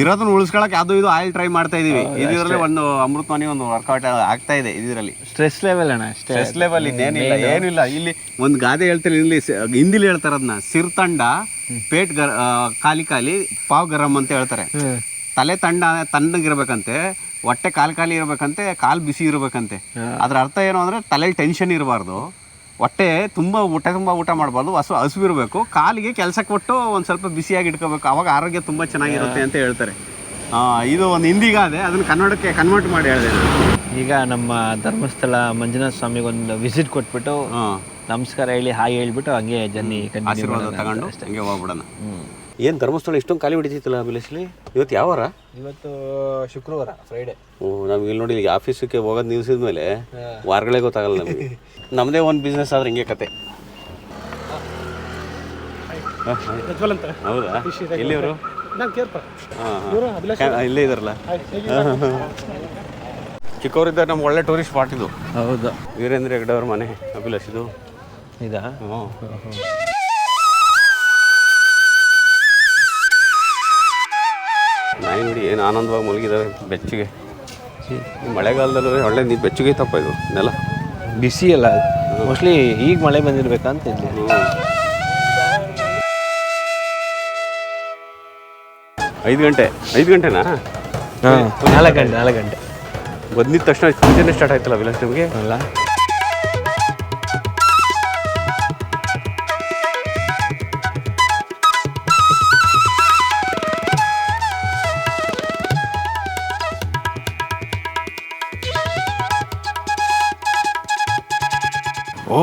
ಇರೋದನ್ನ ಉಳಿಸ್ಕೊಳಕ್ ಅದು ಇದು ಆಯಿಲ್ ಟ್ರೈ ಮಾಡ್ತಾ ಇದೀವಿ. ಇದರಲ್ಲಿ ಒಂದು ಅಮೃತ ಮನಿ ಒಂದು ವರ್ಕೌಟ್ ಆಗ್ತಾ ಇದೆ ಇದರಲ್ಲಿ. ಸ್ಟ್ರೆಸ್ ಲೆವೆಲ್ ಅಣ್ಣ ಸ್ಟ್ರೆಸ್ ಲೆವೆಲ್ ಇನ್ನೇನಿಲ್ಲ ಏನಿಲ್ಲ. ಇಲ್ಲಿ ಒಂದು ಗಾದೆ ಹೇಳ್ತಾರೆ ಇಲ್ಲಿ ಹಿಂದಿಲಿ ಹೇಳ್ತಾರೆ ಅದನ್ನ ಸಿರ್ತಂಡ ಪೇಟ್ ಗರ್ ಖಾಲಿ ಖಾಲಿ ಪಾವ್ ಗರಂ ಅಂತ ಹೇಳ್ತಾರೆ. ತಲೆ ತಂಡ ತಣ್ಣಗಿರ್ಬೇಕಂತೆ ಹೊಟ್ಟೆ ಕಾಲು ಖಾಲಿ ಇರ್ಬೇಕಂತೆ ಕಾಲು ಬಿಸಿ ಇರ್ಬೇಕಂತೆ. ಅದ್ರ ಅರ್ಥ ಏನು ಅಂದ್ರೆ ತಲೆ ಟೆನ್ಷನ್ ಇರಬಾರ್ದು. ಹೊಟ್ಟೆ ತುಂಬ ಊಟ ತುಂಬ ಊಟ ಮಾಡಬಾರ್ದು ಹಸು ಹಸುವಿರಬೇಕು ಇರಬೇಕು. ಕಾಲಿಗೆ ಕೆಲಸ ಕೊಟ್ಟು ಒಂದು ಸ್ವಲ್ಪ ಬಿಸಿಯಾಗಿ ಇಟ್ಕೋಬೇಕು. ಅವಾಗ ಆರೋಗ್ಯ ತುಂಬ ಚೆನ್ನಾಗಿರುತ್ತೆ ಅಂತ ಹೇಳ್ತಾರೆ. ಆ, ಇದು ಒಂದು ಹಿಂದಿಗಾದೆ ಅದನ್ನ ಕನ್ನಡಕ್ಕೆ ಕನ್ವರ್ಟ್ ಮಾಡಿ ಹೇಳಿದೆ. ಈಗ ನಮ್ಮ ಧರ್ಮಸ್ಥಳ ಮಂಜುನಾಥ ಸ್ವಾಮಿಗೆ ಒಂದು ವಿಸಿಟ್ ಕೊಟ್ಬಿಟ್ಟು ನಮಸ್ಕಾರ ಹೇಳಿ ಹಾಯ್ ಹೇಳ್ಬಿಟ್ಟು ಹಂಗೆ ಜರ್ನಿ ಆಶೀರ್ವಾದ ತಗೊಂಡು ಹಂಗೆ ಹೋಗ್ಬಿಡೋಣ. ಏನು ಧರ್ಮಸ್ಥಳ ಇಷ್ಟೊಂದು ಖಾಲಿ ಹೊಡಿತಿತ್ತಲ್ಲ ಅಭಿಲೇಶ್ಲಿ? ಇವತ್ತು ಯಾವಾರ? ಇವತ್ತು ಶುಕ್ರವಾರ ಫ್ರೈಡೆ ಓ ನಮ್ಗೆ ಇಲ್ಲಿ ನೋಡಿ ಇಲ್ಲಿ ಆಫೀಸಕ್ಕೆ ಹೋಗೋದು ನಿಲ್ಸಿದ ಮೇಲೆ ವಾರಗಳೇ ಗೊತ್ತಾಗಲ್ಲ ನಮಗೆ. ನಮ್ಮದೇ ಒಂದು ಬಿಸ್ನೆಸ್ ಆದ್ರೆ ಹಿಂಗೆ ಕತೆ. ಹೌದಾ? ಎಲ್ಲಿಯವರು? ಇಲ್ಲೇ ಇದಾರಲ್ಲ? ಚಿಕ್ಕವರಿದ್ದ ನಮ್ಗೆ ಒಳ್ಳೆ ಟೂರಿಸ್ಟ್ ಸ್ಪಾಟ್ ಇದು. ಹೌದಾ. ವೀರೇಂದ್ರ ಹೆಗ್ಡೆ ಅವ್ರ ಮನೆ ಅಭಿಲಾಷ್ ಇದು. ಇದಾ? ಏನು ಆನಂದವಾಗಿ ಮಲಗಿದ್ದಾವೆ? ಬೆಚ್ಚಗೆ. ಈ ಮಳೆಗಾಲದಲ್ಲೂ ಒಳ್ಳೆ ನೀರು ಬೆಚ್ಚಗೆ ತಪ್ಪ ಇದು ನೆಲ. ಬಿಸಿ ಅಲ್ಲ ಮೋಸ್ಟ್ಲಿ ಈಗ ಮಳೆ ಬಂದಿರಬೇಕಂತ ಇಲ್ಲಿ ಐದು ಗಂಟೆ ಐದು ಗಂಟೆನಾ? ನಾಲ್ಕು ಗಂಟೆ ನಾಲ್ಕು ಗಂಟೆ. ಬಂದಿದ್ದ ತಕ್ಷಣ ಸ್ಟಾರ್ಟ್ ಆಯ್ತಲ್ಲ ವಿಲಾಸ್ ನಿಮಗೆ? ಅಲ್ಲ.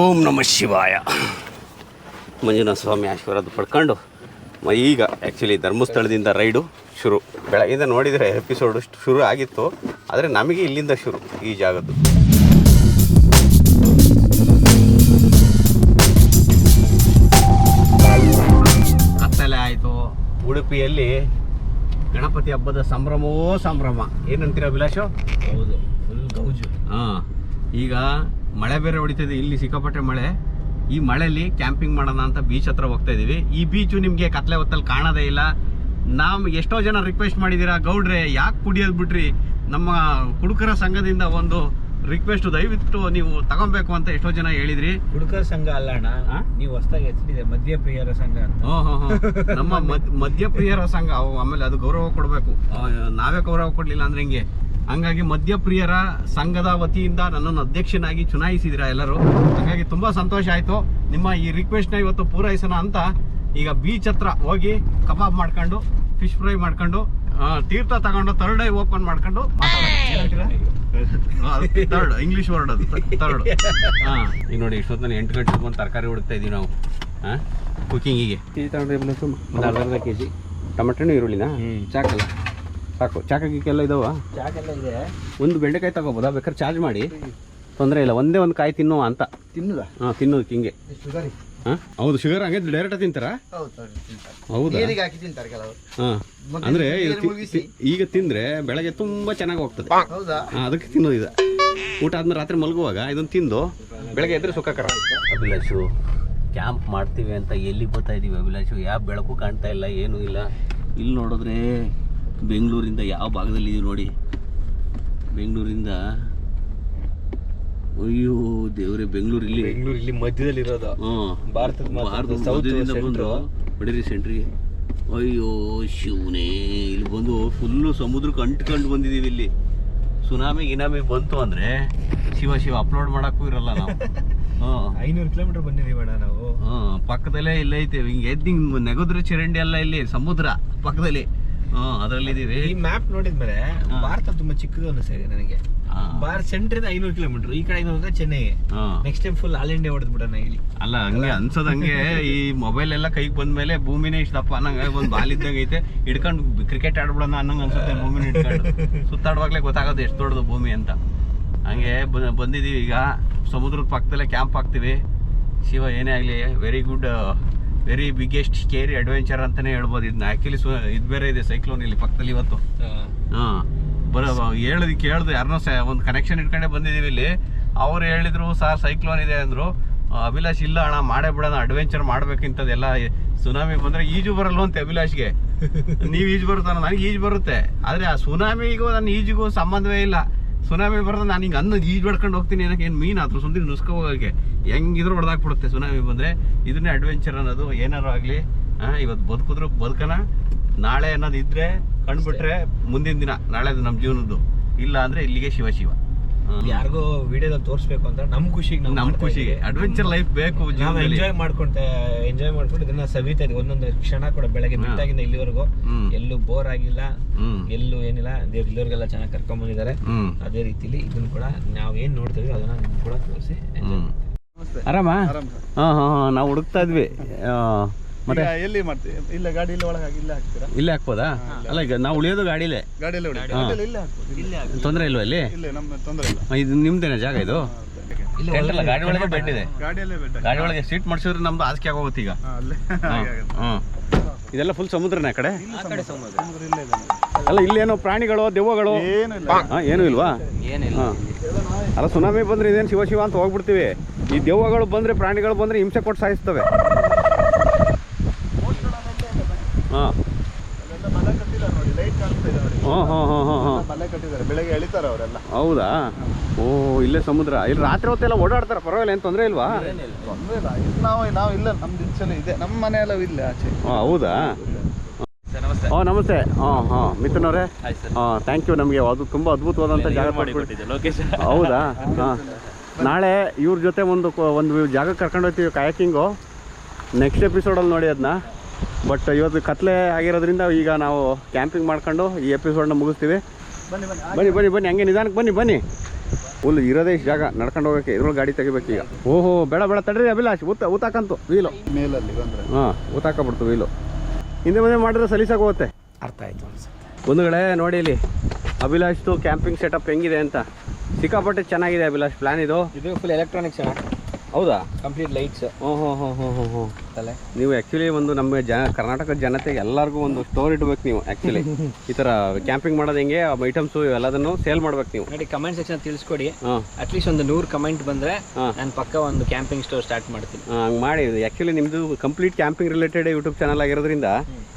ಓಂ ನಮ ಶಿವಾಯ. ಮಂಜುನಾಥ ಸ್ವಾಮಿ ಆಶೀರ್ವಾದ ಪಡ್ಕೊಂಡು ಮ- ಈಗ ಆ್ಯಕ್ಚುಲಿ ಧರ್ಮಸ್ಥಳದಿಂದ ರೈಡು ಶುರು. ಬೆಳಗಿಂದ ನೋಡಿದರೆ ಎಪಿಸೋಡ್ ಶುರು ಆಗಿತ್ತು ಆದರೆ ನಮಗೆ ಇಲ್ಲಿಂದ ಶುರು ಈ ಜಾಗದ್ದು. ಕತ್ತಲೆ ಆಯಿತು. ಉಡುಪಿಯಲ್ಲಿ ಗಣಪತಿ ಹಬ್ಬದ ಸಂಭ್ರಮವೋ ಸಂಭ್ರಮ. ಏನಂತೀರ ಅಭಿಲಾಷು? ಹೌದು ಫುಲ್ ಗೌಜು. ಹಾಂ ಈಗ ಮಳೆ ಬೇರೆ ಹೊಡಿತಿದೆ ಇಲ್ಲಿ ಸಿಕ್ಕಾಪಟ್ಟೆ ಮಳೆ. ಈ ಮಳೆಯಲ್ಲಿ ಕ್ಯಾಂಪಿಂಗ್ ಮಾಡೋಣ ಅಂತ ಬೀಚ್ ಹತ್ರ ಹೋಗ್ತಾ ಇದೀವಿ. ಈ ಬೀಚು ನಿಮಗೆ ಕತ್ಲೆ ಹೊತ್ತಲ್ಲಿ ಕಾಣೋದೇ ಇಲ್ಲ. ನಾವು ಎಷ್ಟೋ ಜನ ರಿಕ್ವೆಸ್ಟ್ ಮಾಡಿದ್ದೀರಾ ಗೌಡ್ರೆ ಯಾಕೆ ಕುಡಿಯೋದು ಬಿಟ್ರಿ? ನಮ್ಮ ಕುಡುಕರ ಸಂಘದಿಂದ ಒಂದು ರಿಕ್ವೆಸ್ಟ್ ದಯವಿಟ್ಟು ನೀವು ತಗೊಬೇಕು ಅಂತ ಎಷ್ಟೋ ಜನ ಹೇಳಿದ್ರಿ. ಕುಡುಕರ ಸಂಘ ಅಲ್ಲ ಅಣ್ಣ? ನೀವು ಹೊಸದಾಗಿ ಹೆಚ್ಚಿದೆ ಮದ್ಯ ಪ್ರಿಯರ ಸಂಘ. ನಮ್ಮ ಮದ್- ಪ್ರಿಯರ ಸಂಘ ಆಮೇಲೆ ಅದು ಗೌರವ ಕೊಡಬೇಕು. ನಾವೇ ಗೌರವ ಕೊಡ್ಲಿಲ್ಲ ಅಂದ್ರೆ ಹಿಂಗೆ? ಹಂಗಾಗಿ ಮದ್ಯಪ್ರಿಯರ ಸಂಘದ ವತಿಯಿಂದ ನನ್ನನ್ನು ಅಧ್ಯಕ್ಷನಾಗಿ ಚುನಾಯಿಸಿದಿರಾ ಎಲ್ಲರೂ. ಹಾಗಾಗಿ ತುಂಬ ಸಂತೋಷ ಆಯಿತು. ನಿಮ್ಮ ಈ ರಿಕ್ವೆಸ್ಟ್ನ ಇವತ್ತು ಪೂರೈಸೋಣ ಅಂತ ಈಗ ಬೀಚ್ ಹತ್ರ ಹೋಗಿ ಕಬಾಬ್ ಮಾಡ್ಕೊಂಡು ಫಿಶ್ ಫ್ರೈ ಮಾಡ್ಕೊಂಡು ತೀರ್ಥ ತಗೊಂಡು ಥರ್ಡ್ ಐ ಓಪನ್ ಮಾಡ್ಕೊಂಡು ಥರ್ಡ್ ಇಂಗ್ಲಿಷ್ ವರ್ಡ್ ಅದು ಥರ್ಡ್ ಹಾಂ ಈಗ ನೋಡಿ ಇಷ್ಟೊತ್ತು ಎಂಟು ಗಂಟೆ ಬಂದು ತರಕಾರಿ ಹುಡುಕ್ತಾ ಇದೀವಿ ನಾವು. ಹಾಂ ಕುಕಿಂಗಿಗೆ ಕೆ ಜಿ ತಗೊಂಡ್ರೆ ಒಂದು ಅರ್ಧ ಅರ್ಧ ಕೆ ಜಿ ಟೊಮೆಟೊ ಈರುಳ್ಳಿನ ಚಾಕಲ್ಲ ಸಾಕು. ಚಾಕ ಗೀಕೆಲ್ಲ ಇದಾವ? ಇದೆ. ಒಂದು ಬೆಂಡೆಕಾಯಿ ತಗೋಬೋದಾ? ಬೇಕಾದ್ರೆ ಚಾರ್ಜ್ ಮಾಡಿ. ತೊಂದರೆ ಇಲ್ಲ ಒಂದೇ ಒಂದು ಕಾಯಿ ತಿನ್ನುವ ಅಂತ. ತಿನ್ನುದ? ಹಾಂ ತಿನ್ನೋದಕ್ಕೆ ಹಿಂಗೆ. ಶುಗರಿ ಹಾಂ? ಹೌದು ಶುಗರ್ ಹಂಗೆ ಡೈರೆಕ್ಟ್ ತಿಂತಾರ? ಹೌದು ಹೌದಾ? ನೀರಿಗೆ ಹಾಕಿ ತಿಂತಾರೆ ಕೆಲವರು. ಹಾಂ. ಅಂದರೆ ಈಗ ತಿಂದರೆ ಬೆಳಗ್ಗೆ ತುಂಬ ಚೆನ್ನಾಗಿ ಹೋಗ್ತದೆ. ಹೌದಾ? ಹಾಂ ಅದಕ್ಕೆ ತಿನ್ನೋದು ಇದು ಊಟ ಆದ್ಮೇಲೆ ರಾತ್ರಿ ಮಲಗುವಾಗ ಇದನ್ನು ತಿಂದು ಬೆಳಗ್ಗೆ ಎದ್ರೆ ಸುಖಕರ ಅಭಿಲಾಷು ಕ್ಯಾಂಪ್ ಮಾಡ್ತೀವಿ ಅಂತ ಎಲ್ಲಿ ಬರ್ತಾ ಇದೀವಿ ಅಭಿಲಾಷು? ಯಾವ ಬೆಳಕು ಕಾಣ್ತಾ ಇಲ್ಲ ಏನೂ ಇಲ್ಲ. ಇಲ್ಲಿ ನೋಡಿದ್ರೆ ಬೆಂಗಳೂರಿಂದ ಯಾವ ಭಾಗದಲ್ಲಿ ಇದೀವಿ ನೋಡಿ? ಬೆಂಗಳೂರಿಂದ ಅಯ್ಯೋ ದೇವ್ರೆ ಬೆಂಗಳೂರು ಇಲ್ಲಿ. ಬೆಂಗಳೂರು ಇಲ್ಲಿ ಮಧ್ಯದಲ್ಲಿ ಇರೋದು. ಭಾರತದ. ಬಂದು ಹೊಡಿರಿ ಸೆಂಟ್ರಿಗೆ ಅಯ್ಯೋ ಶಿವನೇ ಇಲ್ಲಿ ಬಂದು ಫುಲ್ಲು ಸಮುದ್ರಕ್ಕೆ ಅಂಟ್ಕೊಂಡು ಬಂದಿದ್ದೀವಿ ಇಲ್ಲಿ. ಸುನಾಮಿ ಗಿನಾಮಿ ಬಂತು ಅಂದ್ರೆ ಶಿವ ಶಿವ ಅಪ್ಲೋಡ್ ಮಾಡಕ್ಕೂ ಇರಲ್ಲ ನಾವು. ಐನೂರು ಕಿಲೋಮೀಟರ್ ಬಂದಿದೀವಿ ಅಣ್ಣ ನಾವು. ಹ್ಮ್ ಪಕ್ಕದಲ್ಲೇ ಇಲ್ಲೈತೆ ಐತೆ. ಹಿಂಗೆ ಎದ್ದು ಹಿಂಗೆ ನೆಗದ್ರ ಚರಂಡಿ ಅಲ್ಲ ಇಲ್ಲಿ ಸಮುದ್ರ ಪಕ್ಕದಲ್ಲಿ. ಅದರಲ್ಲಿದ್ದೀವಿ ಈ ಮ್ಯಾಪ್ ನೋಡಿದ್ಮೇಲೆ ಭಾರತ ತುಂಬಾ ಚಿಕ್ಕದು ಅನಿಸ್ತಾ ನನಗೆ. ಭಾರತ ಭಾರತ ಸೆಂಟ್ರಿಂದ ಐನೂರು ಕಿಲೋಮೀಟರ್ ಈ ಕಡೆ ಐನೂರು ಅಂದ್ರೆ Chennai. Next time full all India ಹೊಡೆದ್ ಬಿಡೋಣ ಇಲ್ಲಿ ಅಲ್ಲ ಹಂಗೆ ಅನ್ಸೋದ್ ಹಂಗೆ ಈ ಮೊಬೈಲ್ ಎಲ್ಲ ಕೈಗೆ ಬಂದ್ಮೇಲೆ ಭೂಮಿನೇ ಇಷ್ಟಪ್ಪ ಅನ್ನಂಗ ಒಂದು ಬಾಲ್ ಇದ್ದಂಗೆ ಐತೆ. ಹಿಡ್ಕೊಂಡು ಕ್ರಿಕೆಟ್ ಆಡ್ಬಿಡೋಣ ಅನ್ನಂಗೆ ಅನ್ಸುತ್ತೆ ಭೂಮಿನ ಹಿಡ್ಕೊಂಡು. ಸುತ್ತಾಡುವಾಗಲೇ ಗೊತ್ತಾಗೋದು ಎಷ್ಟು ದೊಡ್ಡದು ಭೂಮಿ ಅಂತ. ಹಂಗೆ ಬಂದಿದ್ದೀವಿ ಈಗ. ಸಮುದ್ರದ ಪಕ್ಕದಲ್ಲೇ ಕ್ಯಾಂಪ್ ಹಾಕ್ತೀವಿ. ಶಿವ ಏನೇ ಆಗಲಿ ವೆರಿ ಗುಡ್ ವೆರಿ ಬಿಗ್ಗೆಸ್ಟ್ ಕೇರಿ ಅಡ್ವೆಂಚರ್ ಅಂತಲೇ ಹೇಳ್ಬೋದು. ಇದನ್ನ ಆ್ಯಕ್ಚುಲಿ ಇದು ಬೇರೆ ಇದೆ ಸೈಕ್ಲೋನ್ ಇಲ್ಲಿ ಪಕ್ಕದಲ್ಲಿ ಇವತ್ತು. ಹಾಂ. ಬರ ಕೇಳ್ದು ಯಾರನ್ನೋ ಸ ಒಂದು ಕನೆಕ್ಷನ್ ಇಟ್ಕೊಂಡೆ ಬಂದಿದ್ದೀವಿ ಇಲ್ಲಿ. ಅವ್ರು ಹೇಳಿದ್ರು ಸರ್ ಸೈಕ್ಲೋನ್ ಇದೆ ಅಂದರು. ಅಭಿಲಾಷ್ ಇಲ್ಲ ಅಣ್ಣ ಮಾಡೇ ಬಿಡೋಣ ಅಡ್ವೆಂಚರ್ ಮಾಡ್ಬೇಕಿಂತದೆಲ್ಲ ಸುನಾಮಿ ಬಂದರೆ ಈಜು ಬರಲ್ಲ ಅಂತ ಅಭಿಲಾಷ್ಗೆ. ನೀವು ಈಜು ಬರುತ್ತಾನ ನನಗೆ ಈಜು ಬರುತ್ತೆ. ಆದರೆ ಆ ಸುನಾಮಿಗೂ ನನ್ನ ಈಜಿಗೂ ಸಂಬಂಧವೇ ಇಲ್ಲ. ಸುನಾಮಿ ಬರೋದು ನಾನು ಹಿಂಗೆ ಅನ್ನ ಈಜು ಬಡ್ಕೊಂಡು ಹೋಗ್ತೀನಿ ಏನಕ್ಕೆ ಏನು ಮೀನು? ಆದ್ರು ಸುಂದಿರಿ ನುಸ್ಕೊ ಹೋಗೋಕ್ಕೆ ಹೆಂಗಿದ್ರು ಹೊಡೆದಾಕ್ಬಿಡುತ್ತೆ ಸುನಾಮಿ ಬಂದರೆ. ಇದನ್ನೇ ಅಡ್ವೆಂಚರ್ ಅನ್ನೋದು. ಏನಾರು ಆಗಲಿ ಇವತ್ತು ಬದುಕಿದ್ರು ಬದುಕನ. ನಾಳೆ ಅನ್ನೋದು ಇದ್ರೆ ಕಂಡ್ಬಿಟ್ರೆ ಮುಂದಿನ ದಿನ. ನಾಳೆ ನಮ್ಮ ಜೀವನದ್ದು. ಇಲ್ಲ ಅಂದ್ರೆ ಇಲ್ಲಿಗೆ ಶಿವ ಶಿವ. ಯಾರಿಗೋ ವಿಡಿಯೋದಲ್ಲಿ ತೋರಿಸ್ಬೇಕು ಅಂತ ನಮ್ ಖುಷಿಗೆ ನಾವು ನಮ್ಮ ಖುಷಿಗೆ. ಅಡ್ವೆಂಚರ್ ಲೈಫ್ ಬೇಕು ನಾವು ಎಂಜಾಯ್ ಮಾಡ್ಕೊಂಡೆ ಎಂಜಾಯ್ ಮಾಡ್ಕೊಂಡು ಇದನ್ನ ಸವಿತಾ ಇದ್ವಿ. ಒಂದೊಂದು ಕ್ಷಣ ಕೂಡ ಬೆಳಗ್ಗೆ ಬಿಟ್ಟಾಗಿಂದ ಇಲ್ಲಿವರೆಗೂ. ಎಲ್ಲೂ ಬೋರ್ ಆಗಿಲ್ಲ. ಹ್ಮ್. ಎಲ್ಲೂ ಏನಿಲ್ಲ. ದೇವ್ರು ಇಲ್ಲಿವರೆಗೆಲ್ಲ ಚೆನ್ನಾಗಿ ಕರ್ಕೊಂಡ್ ಬಂದಿದ್ದಾರೆ ಅದೇ ರೀತಿಲಿ ಇದನ್ನ ಕೂಡ ನಾವ್ ಏನ್ ನೋಡ್ತೀವಿ ಅದನ್ನ ನಿಮ್ ಕೂಡ ತೋರಿಸಿ ಆರಾಮ? ಆರಾಮ್ ಹಾ ಹಾ ಹಾ. ನಾವು ಹುಡುಕ್ತಾ ಇದ್ವಿ. ಆ, ಮತ್ತೆ? ಎಲ್ಲಿ ಮಾಡ್ತೀವಿ ಇಲ್ಲ ಗಾಡಿ ಇಲ್ಲ ಒಳಗೆ ಇಲ್ಲೇ ಹಾಕ್ತೀರಾ? ಇಲ್ಲೇ ಹಾಕ್ಬೋದಾ? ಅಲ್ಲ ಈಗ ನಾವು ಉಳಿಯೋದು ಗಾಡಿಲೇ. ಗಾಡಿಯಲ್ಲೇ ಉಳಿ ಗಾಡಿಯಲ್ಲಿ ಇಲ್ಲೇ ಹಾಕ್ಬೋದು ಇಲ್ಲೇ. ತೊಂದರೆ ಇಲ್ವಾ ಇಲ್ಲಿ? ಇಲ್ಲೇ ನಮ್ಮ ತೊಂದರೆ ಇಲ್ಲ. ಇದು ನಿಮ್ದೇನಾ ಜಾಗ ಇದು? Tent ಅಲ್ಲ, ಗಾಡಿ ಒಳಗೆ ಬೆಡ್ ಇದೆ. ಗಾಡಿಯಲ್ಲೇ ಬೆಡ್ ಗಾಡಿ ಒಳಗೆ ಸೀಟ್ ಮಾಡಿಸಿದ್ರೆ ನಮ್ದು ಆಸ್ಕೆ ಆಗೋಗುತ್ತೆ ಈಗ. ಅಲ್ಲೇ. ಹಾ, ಹಾಗೆ ಆಗುತ್ತೆ. ಹಾ. ಇದೆಲ್ಲ ಫುಲ್ ಸಮುದ್ರನೇ ಆ ಕಡೆ? ಸಮುದ್ರ. ಇಲ್ಲೇ ಇದೆ. ಅಲ್ಲ ಇಲ್ಲೇನೋ ಪ್ರಾಣಿಗಳು ದೆವ್ವಗಳು? ಏನು ಇಲ್ಲ. ಹಾ, ಏನೂ ಇಲ್ವಾ? ಏನಿಲ್ಲ. ಹಾ. ಅಲ್ಲ ಸುನಾಮಿ ಬಂದ್ರೆ ಇದೇನು ಶಿವ ಶಿವ ಅಂತ ಹೋಗ್ಬಿಡ್ತೀವಿ. ಈ ದೆವ್ವಗಳು ಬಂದ್ರೆ ಪ್ರಾಣಿಗಳು ಬಂದ್ರೆ ಹಿಂಸೆ ಕೊಟ್ಟು ಸಾಯಿಸ್ತವೆ. ಹಾಂ. ಅಲ್ಲೆಲ್ಲ ಮಲೆ ಕಟ್ಟಿದ್ದಾರೆ ನೋಡಿ ಲೈಟ್ ಕಾಣಿಸ್ತಾ ಇದೆ ನೋಡಿ. ಹಾಂ ಹಾಂ ಹಾಂ ಹಾಂ ಹಾಂ. ಮಲೆ ಕಟ್ಟಿದ್ದಾರೆ ಬೆಳಗ್ಗೆ ಎಳಿತಾರೆ ಅವರೆಲ್ಲ. ಹೌದಾ? ಓ ಇಲ್ಲೇ ಸಮುದ್ರ. ಇಲ್ಲಿ ರಾತ್ರಿ ಹೊತ್ತೆಲ್ಲ ಓಡಾಡ್ತಾರೆ ಪರವಾಗಿಲ್ಲ ಏನು ತೊಂದರೆ ಇಲ್ವಾ? ತೊಂದರೆ ಇಲ್ಲ. ಇದು ನಾವು ನಾವು ಇಲ್ಲ ನಮ್ದು ಇನ್ಸಲ್ಲಿ ಇದೆ. ನಮ್ಮ ಮನೆ ಎಲ್ಲ ಇಲ್ಲ ಆಚೆ. ಹಾಂ ಹೌದಾ? ನಮಸ್ತೆ. ಹಾಂ ನಮಸ್ತೆ. ಹಾಂ ಹಾಂ. ಮಿಥುನ್ ಅವರೇ ಹಾಂ ಥ್ಯಾಂಕ್ ಯು ನಮಗೆ. ಅದು ತುಂಬ ಅದ್ಭುತವಾದಂಥ ಜಾಗ ಕೊಟ್ಬಿಟ್ಟು ಲೊಕೇಶನ್ ಹೌದಾ? ಹಾಂ. ನಾಳೆ ಇವ್ರ ಜೊತೆ ಒಂದು ಕೊ- ಒಂದು ಜಾಗಕ್ಕೆ ಕರ್ಕೊಂಡು ಹೋಗ್ತೀವಿ ಕಾಯಕಿಂಗು ನೆಕ್ಸ್ಟ್ ಎಪಿಸೋಡಲ್ಲಿ ನೋಡಿ ಅದನ್ನ ಬಟ್ ಇವತ್ತು ಕತ್ಲೆ ಆಗಿರೋದ್ರಿಂದ ಈಗ ನಾವು ಕ್ಯಾಂಪಿಂಗ್ ಮಾಡ್ಕೊಂಡು ಈ ಎಪಿಸೋಡ್ನ ಮುಗಿಸ್ತೀವಿ. ಬನ್ನಿ ಬನ್ನಿ ಬನ್ನಿ ಬನ್ನಿ ಹಂಗೆ ನಿಧಾನಕ್ಕೆ ಬನ್ನಿ ಬನ್ನಿ. ಫುಲ್ ಇರೋದೇ ಇಷ್ಟು ಜಾಗ ನಡ್ಕೊಂಡು ಹೋಗೋಕ್ಕೆ ಇದ್ರೊಳಗೆ ಗಾಡಿ ತೆಗಿಬೇಕು ಈಗ. ಓಹೋ ಬೇಡ ಬೇಡ ತಡ್ರಿ ಅಭಿಲಾಷ್ ಊತ ಊತಾಕಂತು ವೀಲು ಮೇಲಲ್ಲಿ ಬಂದ್ರೆ. ಹಾಂ ಊತಾಕಬಿಡ್ತು ವೀಲು ಹಿಂದೆ ಮುಂದೆ ಮಾಡಿದ್ರೆ ಸಲೀಸಾಗಿ ಹೋಗುತ್ತೆ. ಅರ್ಥ ಆಯಿತು ಅನ್ಸುತ್ತೆ. ಒಂದುಗಡೆ ನೋಡಿ ಇಲ್ಲಿ ಅಭಿಲಾಷ್ದು ಕ್ಯಾಂಪಿಂಗ್ ಸೆಟಪ್ ಹೆಂಗಿದೆ ಅಂತ. ಸಿಕ್ಕಾಪಟ್ಟೆ ಚೆನ್ನಾಗಿದೆ ಅಭಿಲಾಷ್ ಪ್ಲಾನ್ ಇದು. ಇದು ಫುಲ್ ಎಲೆಕ್ಟ್ರಾನಿಕ್ಸ್ ಹೌದಾ? ಕಂಪ್ಲೀಟ್ ಲೈಟ್ಸ್ ಓಹೋ ಹೋ ಹೋ ಹೋ ಹೋ. ನೀವು ಆ್ಯಕ್ಚುಲಿ ಒಂದು ನಮ್ಮ ಜ ಕರ್ನಾಟಕದ ಜನತೆಗೆ ಎಲ್ಲರಿಗೂ ಒಂದು ಸ್ಟೋರ್ ಇಡ್ಬೇಕು ನೀವು ಆ್ಯಕ್ಚುಲಿ ಈ ಥರ ಕ್ಯಾಂಪಿಂಗ್ ಮಾಡೋದು ಹೆಂಗೆ ಐಟಮ್ಸು ಎಲ್ಲದನ್ನು ಸೇಲ್ ಮಾಡ್ಬೇಕು ನೀವು. ನೋಡಿ ಕಮೆಂಟ್ ಸೆಕ್ಷನ್ ತಿಳಿಸ್ಕೊಡಿ. ಅಟ್ಲೀಸ್ಟ್ ಒಂದು ನೂರು ಕಮೆಂಟ್ ಬಂದರೆ. ನಾನು ಪಕ್ಕ ಒಂದು ಕ್ಯಾಂಪಿಂಗ್ ಸ್ಟೋರ್ ಸ್ಟಾರ್ಟ್ ಮಾಡ್ತೀನಿ. ಹಂಗೆ ಮಾಡಿ. ಆ್ಯಕ್ಚುಲಿ ನಿಮ್ಮದು complete camping related YouTube channel ಆಗಿರೋದ್ರಿಂದ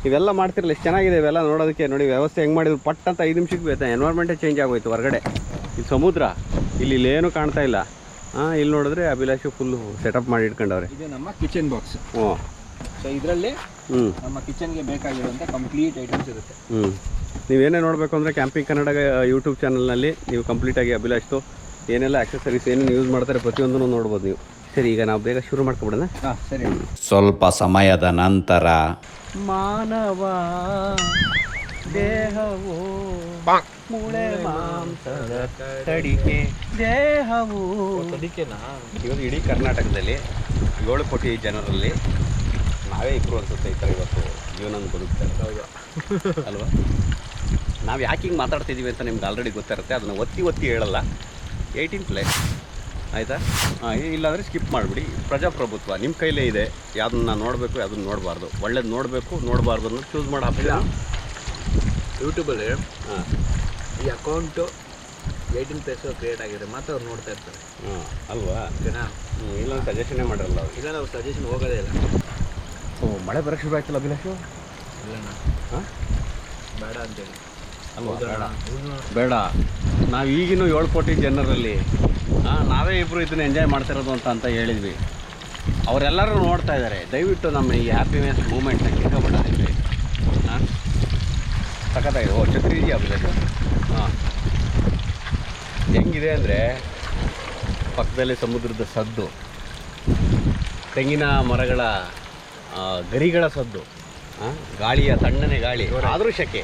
ಇವೆಲ್ಲ ಮಾಡ್ತಿರಲ್ಲ ಎಷ್ಟು ಚೆನ್ನಾಗಿದೆ ಇವೆಲ್ಲ ನೋಡೋದಕ್ಕೆ. ನೋಡಿ ವ್ಯವಸ್ಥೆ ಹೆಂಗೆ ಮಾಡಿದ್ರು. ಪಟ್ ಅಂತ ಐದು ನಿಮಿಷಕ್ಕೆ ಬೇಕು ಎನ್ವೈರ್ಮೆಂಟೇ ಚೇಂಜ್ ಆಗೋಯ್ತು ಹೊರಗಡೆ. ಇಲ್ಲಿ ಸಮುದ್ರ ಇಲ್ಲಿ ಇಲ್ಲೇನು ಕಾಣ್ತಾ ಇಲ್ಲ. ಹಾಂ ಇಲ್ಲಿ ನೋಡಿದ್ರೆ ಅಭಿಲಾಷಿ ಫುಲ್ಲು ಸೆಟಪ್ ಮಾಡಿ ಇಟ್ಕೊಂಡವ್ರೆ. ಇದು ನಮ್ಮ ಕಿಚನ್ ಬಾಕ್ಸ್ ಹ್ಞೂ ಸೊ ಇದರಲ್ಲಿ ಹ್ಞೂ ನಮ್ಮ ಕಿಚನ್ಗೆ ಬೇಕಾಗಿರುವಂಥ ಕಂಪ್ಲೀಟ್ ಐಟಮ್ಸ್ ಇರುತ್ತೆ. ಹ್ಞೂ ನೀವೇನೇ ನೋಡಬೇಕು ಅಂದರೆ ಕ್ಯಾಂಪಿಂಗ್ ಕನ್ನಡ ಯೂಟ್ಯೂಬ್ ಚಾನಲ್ನಲ್ಲಿ ನೀವು ಕಂಪ್ಲೀಟಾಗಿ ಅಭಿಲಾಷ್ತು ಏನೆಲ್ಲ ಆಕ್ಸೆಸರೀಸ್ ಏನೇನು ಯೂಸ್ ಮಾಡ್ತಾರೆ ಪ್ರತಿಯೊಂದನ್ನು ನೋಡ್ಬೋದು ನೀವು. ಸರಿ ಈಗ ನಾವು ಬೇಗ ಶುರು ಮಾಡ್ಕೊಬಿಡೋಣ. ಹಾಂ ಸರಿ. ಸ್ವಲ್ಪ ಸಮಯದ ನಂತರ ಮಾನವ ದೇಹವು ಮೂಳೆ ಮಾಂಸದ ತಡಿಕೆ. ದೇಹವು ತಡಿಕೆನಾ? ಇವತ್ತು ಇಡೀ ಕರ್ನಾಟಕದಲ್ಲಿ ಏಳು ಕೋಟಿ ಜನರಲ್ಲಿ ನಾವೇ ಇಬ್ಬರು ಅನ್ಸುತ್ತೆ ಈ ಥರ ಇವತ್ತು ಜೀವನ ಬದುಕ್ತಾರೆ ಅಲ್ವಾ? ನಾವು ಯಾಕೆ ಹಿಂಗೆ ಮಾತಾಡ್ತಿದ್ದೀವಿ ಅಂತ ನಿಮ್ಗೆ ಆಲ್ರೆಡಿ ಗೊತ್ತಿರುತ್ತೆ. ಅದನ್ನು ಒತ್ತಿ ಒತ್ತಿ ಹೇಳಲ್ಲ. ಏಯ್ಟೀನ್ ಪ್ಲೇಸ್ ಆಯಿತಾ? ಹಾಂ ಇಲ್ಲಾಂದರೆ ಸ್ಕಿಪ್ ಮಾಡಿಬಿಡಿ. ಪ್ರಜಾಪ್ರಭುತ್ವ ನಿಮ್ಮ ಕೈಲೇ ಇದೆ. ಯಾವುದನ್ನ ನೋಡಬೇಕು ಯಾವುದನ್ನ ನೋಡಬಾರ್ದು. ಒಳ್ಳೇದು ನೋಡಬೇಕು ನೋಡಬಾರ್ದು ಅನ್ನೋದು ಚೂಸ್ ಮಾಡಿ ಹಾಕಿಲ್ಲ ಯೂಟ್ಯೂಬಲ್ಲಿ ಹಾಂ. ಈ ಅಕೌಂಟು ಏಯ್ಟೀನ್ ಪ್ಲಸ್ ಕ್ರಿಯೇಟ್ ಆಗಿದೆ ಮತ್ತು ಅವ್ರು ನೋಡ್ತಾ ಇರ್ತಾರೆ. ಹಾಂ ಅಲ್ವಾ? ಓಕೆನಾ? ಹ್ಞೂ ಇಲ್ಲ ಸಜೆಷನ್ನೇ ಮಾಡಿರಲ್ಲ ಅವ್ರು. ಇಲ್ಲ ನಾವು ಸಜೆಷನ್ ಹೋಗೋದೇ ಇಲ್ಲ. ಓ ಮಳೆ ಬರೋಕ್ಕೆ ಶುರು ಆಯ್ತಲ್ಲ ಅಭಿಲಾಷು? ಇಲ್ಲಣ್ಣ ಹಾಂ? ಬೇಡ ಅಂತೇಳಿ. ಅಲ್ವಾ? ಬೇಡ. ಬೇಡ. ನಾವು ಈಗಿನೂ ಏಳು ಕೋಟಿ ಜನರಲ್ಲಿ ನಾವೇ ಇಬ್ಬರು ಇದನ್ನ ಎಂಜಾಯ್ ಮಾಡ್ತಿರೋದು ಅಂತ ಅಂತ ಹೇಳಿದ್ವಿ. ಅವರೆಲ್ಲರೂ ನೋಡ್ತಾ ಇದ್ದಾರೆ. ದಯವಿಟ್ಟು ನಮ್ಮ ಈ ಹ್ಯಾಪಿನೆಸ್ ಮೂಮೆಂಟ್ನ ಕೇಳ್ಕೊಬೇಡ ಸಖತ್ತಾಗಿದೆ ಓ ಛತ್ರಿ ಇದೆಯಾ ಅಭಿಲಾಷ್ ಹಾಂ. ಹೆಂಗಿದೆ ಅಂದರೆ ಪಕ್ಕದಲ್ಲಿ ಸಮುದ್ರದ ಸದ್ದು. ತೆಂಗಿನ ಮರಗಳ ಗರಿಗಳ ಸದ್ದು. ಗಾಳಿಯ ತಣ್ಣನೆ ಗಾಳಿ. ಆದರೂ ಶೆಕೆ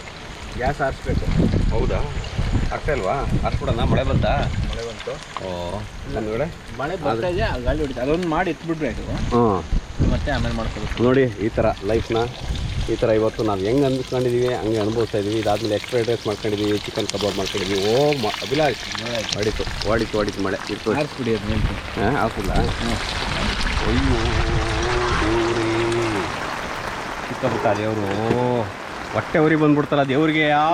ಗ್ಯಾಸ್ ಹಾರಿಸ್ಬೇಕು ಹೌದಾ? ಆಗ್ತಾ ಇಲ್ವಾ? ಹಾರಿಸ್ಬಿಡೋಣ ಮಳೆ ಬಂತಾ? ಮಳೆ ಬಂತು. ಓ ಒಂದು ಕಡೆ ಮಳೆ ಬರ್ತಾ ಇದೆ ಗಾಳಿ ಹೊಡಿತು ಅದೊಂದು ಮಾಡಿ ಇಟ್ಬಿಡ್ಬೇಕು ಹ್ಞೂ ಮತ್ತೆ ಆಮೇಲೆ ಮಾಡ್ಕೊಬೇಕು ನೋಡಿ ಈ ಥರ ಲೈಫ್ನ ಈ ಥರ ಇವತ್ತು ನಾವು ಹೆಂಗೆ ಅಂದ್ಕೊಂಡಿದ್ದೀವಿ ಹಂಗೆ ಅನುಭವಿಸ್ತಾ ಇದ್ದೀವಿ ಇದಾದ್ಮೇಲೆ ಎಕ್ಸ್ಟ್ರಾ ಡ್ರೆಸ್ ರೈಸ್ ಮಾಡ್ಕೊಂಡಿದ್ದೀವಿ ಚಿಕನ್ ಕಬಾಬ್ ಮಾಡ್ಕೊಂಡಿದ್ದೀವಿ ಓ ಮ ಅಭಿಲಾಷ್ ಹೊಡಿತು ಹೊಡಿತು ಹೊಡಿತು ಮಳೆ. ಇರ್ತು ಹಾಂ ಹಾಕಿಲ್ಲ ಅಯ್ಯೋ ದೇವ್ರೇ. ಚಿಕ್ಕಪುಟ್ಟ ದೇವರು ಹೊಟ್ಟೆ ಉರಿ ಬಂದ್ಬಿಡ್ತಲ್ಲ ದೇವ್ರಿಗೆ ಯಾ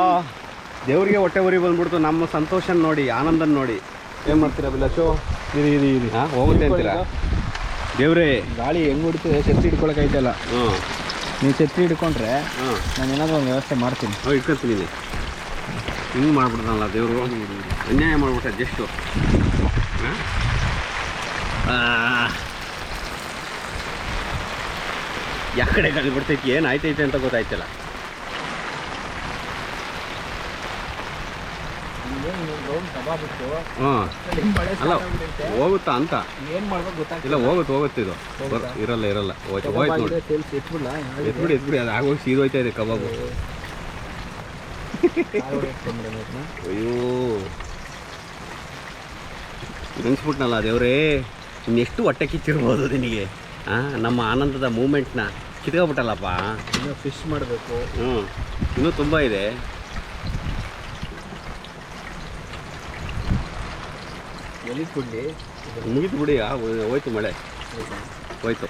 ದೇವ್ರಿಗೆ ಹೊಟ್ಟೆ ಉರಿ ಬಂದ್ಬಿಡ್ತು. ನಮ್ಮ ಸಂತೋಷನ ನೋಡಿ ಆನಂದನ ನೋಡಿ. ಏನು ಮಾಡ್ತೀರಾ ಅಭಿಲಾಷು ಇರಿ ಇರಿ ಇರಿ. ಹಾಂ ಹೋಗುತ್ತೆ ಅಂತೀರಾ? ದೇವ್ರೇ. ಗಾಳಿ ಹೆಂಗ್ ಹೊಡಿತದೆ ಐತೆ ಅಲ್ಲ ಹ್ಞೂ ನೀವು ಛತ್ರಿ ಹಿಡ್ಕೊಂಡ್ರೆ ಹಾಂ. ನಾನು ಏನಾದರೂ ಒಂದು ವ್ಯವಸ್ಥೆ ಮಾಡ್ತೀನಿ. ನಾವು ಇಟ್ಕೊತೀನಿ ಹಿಂಗೆ ಮಾಡ್ಬಿಡ್ದಲ್ಲ ದೇವರು. ಅನ್ಯಾಯ ಮಾಡ್ಬಿಟ್ಟೆ ಜಸ್ಟು ಯಾ ಕಡೆ ಗಾಳಿ ಬಿಡ್ತೈತಿ ಏನು ಆಯ್ತೈತೆ ಅಂತ ಗೊತ್ತಾಯ್ತಿಲ್ಲ. ಹ್ಞೂ. ಅಲ್ಲ ಹೋಗುತ್ತಾ ಅಂತ? ಇಲ್ಲ ಹೋಗುತ್ತೆ ಹೋಗುತ್ತೆ ಇದು. ಇರಲ್ಲ ಇರಲ್ಲ. ಹೋಯ್ತು ಹೋಯ್ತು ನೋಡಿ. ಎತ್ಬಿಡಿ ಎತ್ಬಿಡಿ ಅದು ಆಗೋಗಿ ಸೀದೋಯ್ತಾ ಇದೆ ಕಬಾಬು. ಅಯ್ಯೋ. ನೆನ್ಸ್ಬಿಟ್ನಲ್ಲ ದೇವ್ರೇ ಇನ್ನೆಷ್ಟು ಹೊಟ್ಟೆ ಕಿಚ್ಚಿರ್ಬೋದು ನಿನಗೆ? ಹಾಂ ನಮ್ಮ ಆನಂದದ ಮೂಮೆಂಟ್ನ ಕಿತ್ಕೊಬಿಟ್ಟಲ್ಲಪ್ಪ. ಇನ್ನು ಫಿಶ್ ಮಾಡಬೇಕು. ಹ್ಞೂ. ಇನ್ನೂ ತುಂಬ ಇದೆ. ಎಲ್ಲಿ ಕೊಡ್ಲಿ ಮುಗೀತು ಬಿಡಿ ಹೋಯ್ತು ಮಳೆ. ಹೋಯ್ತು.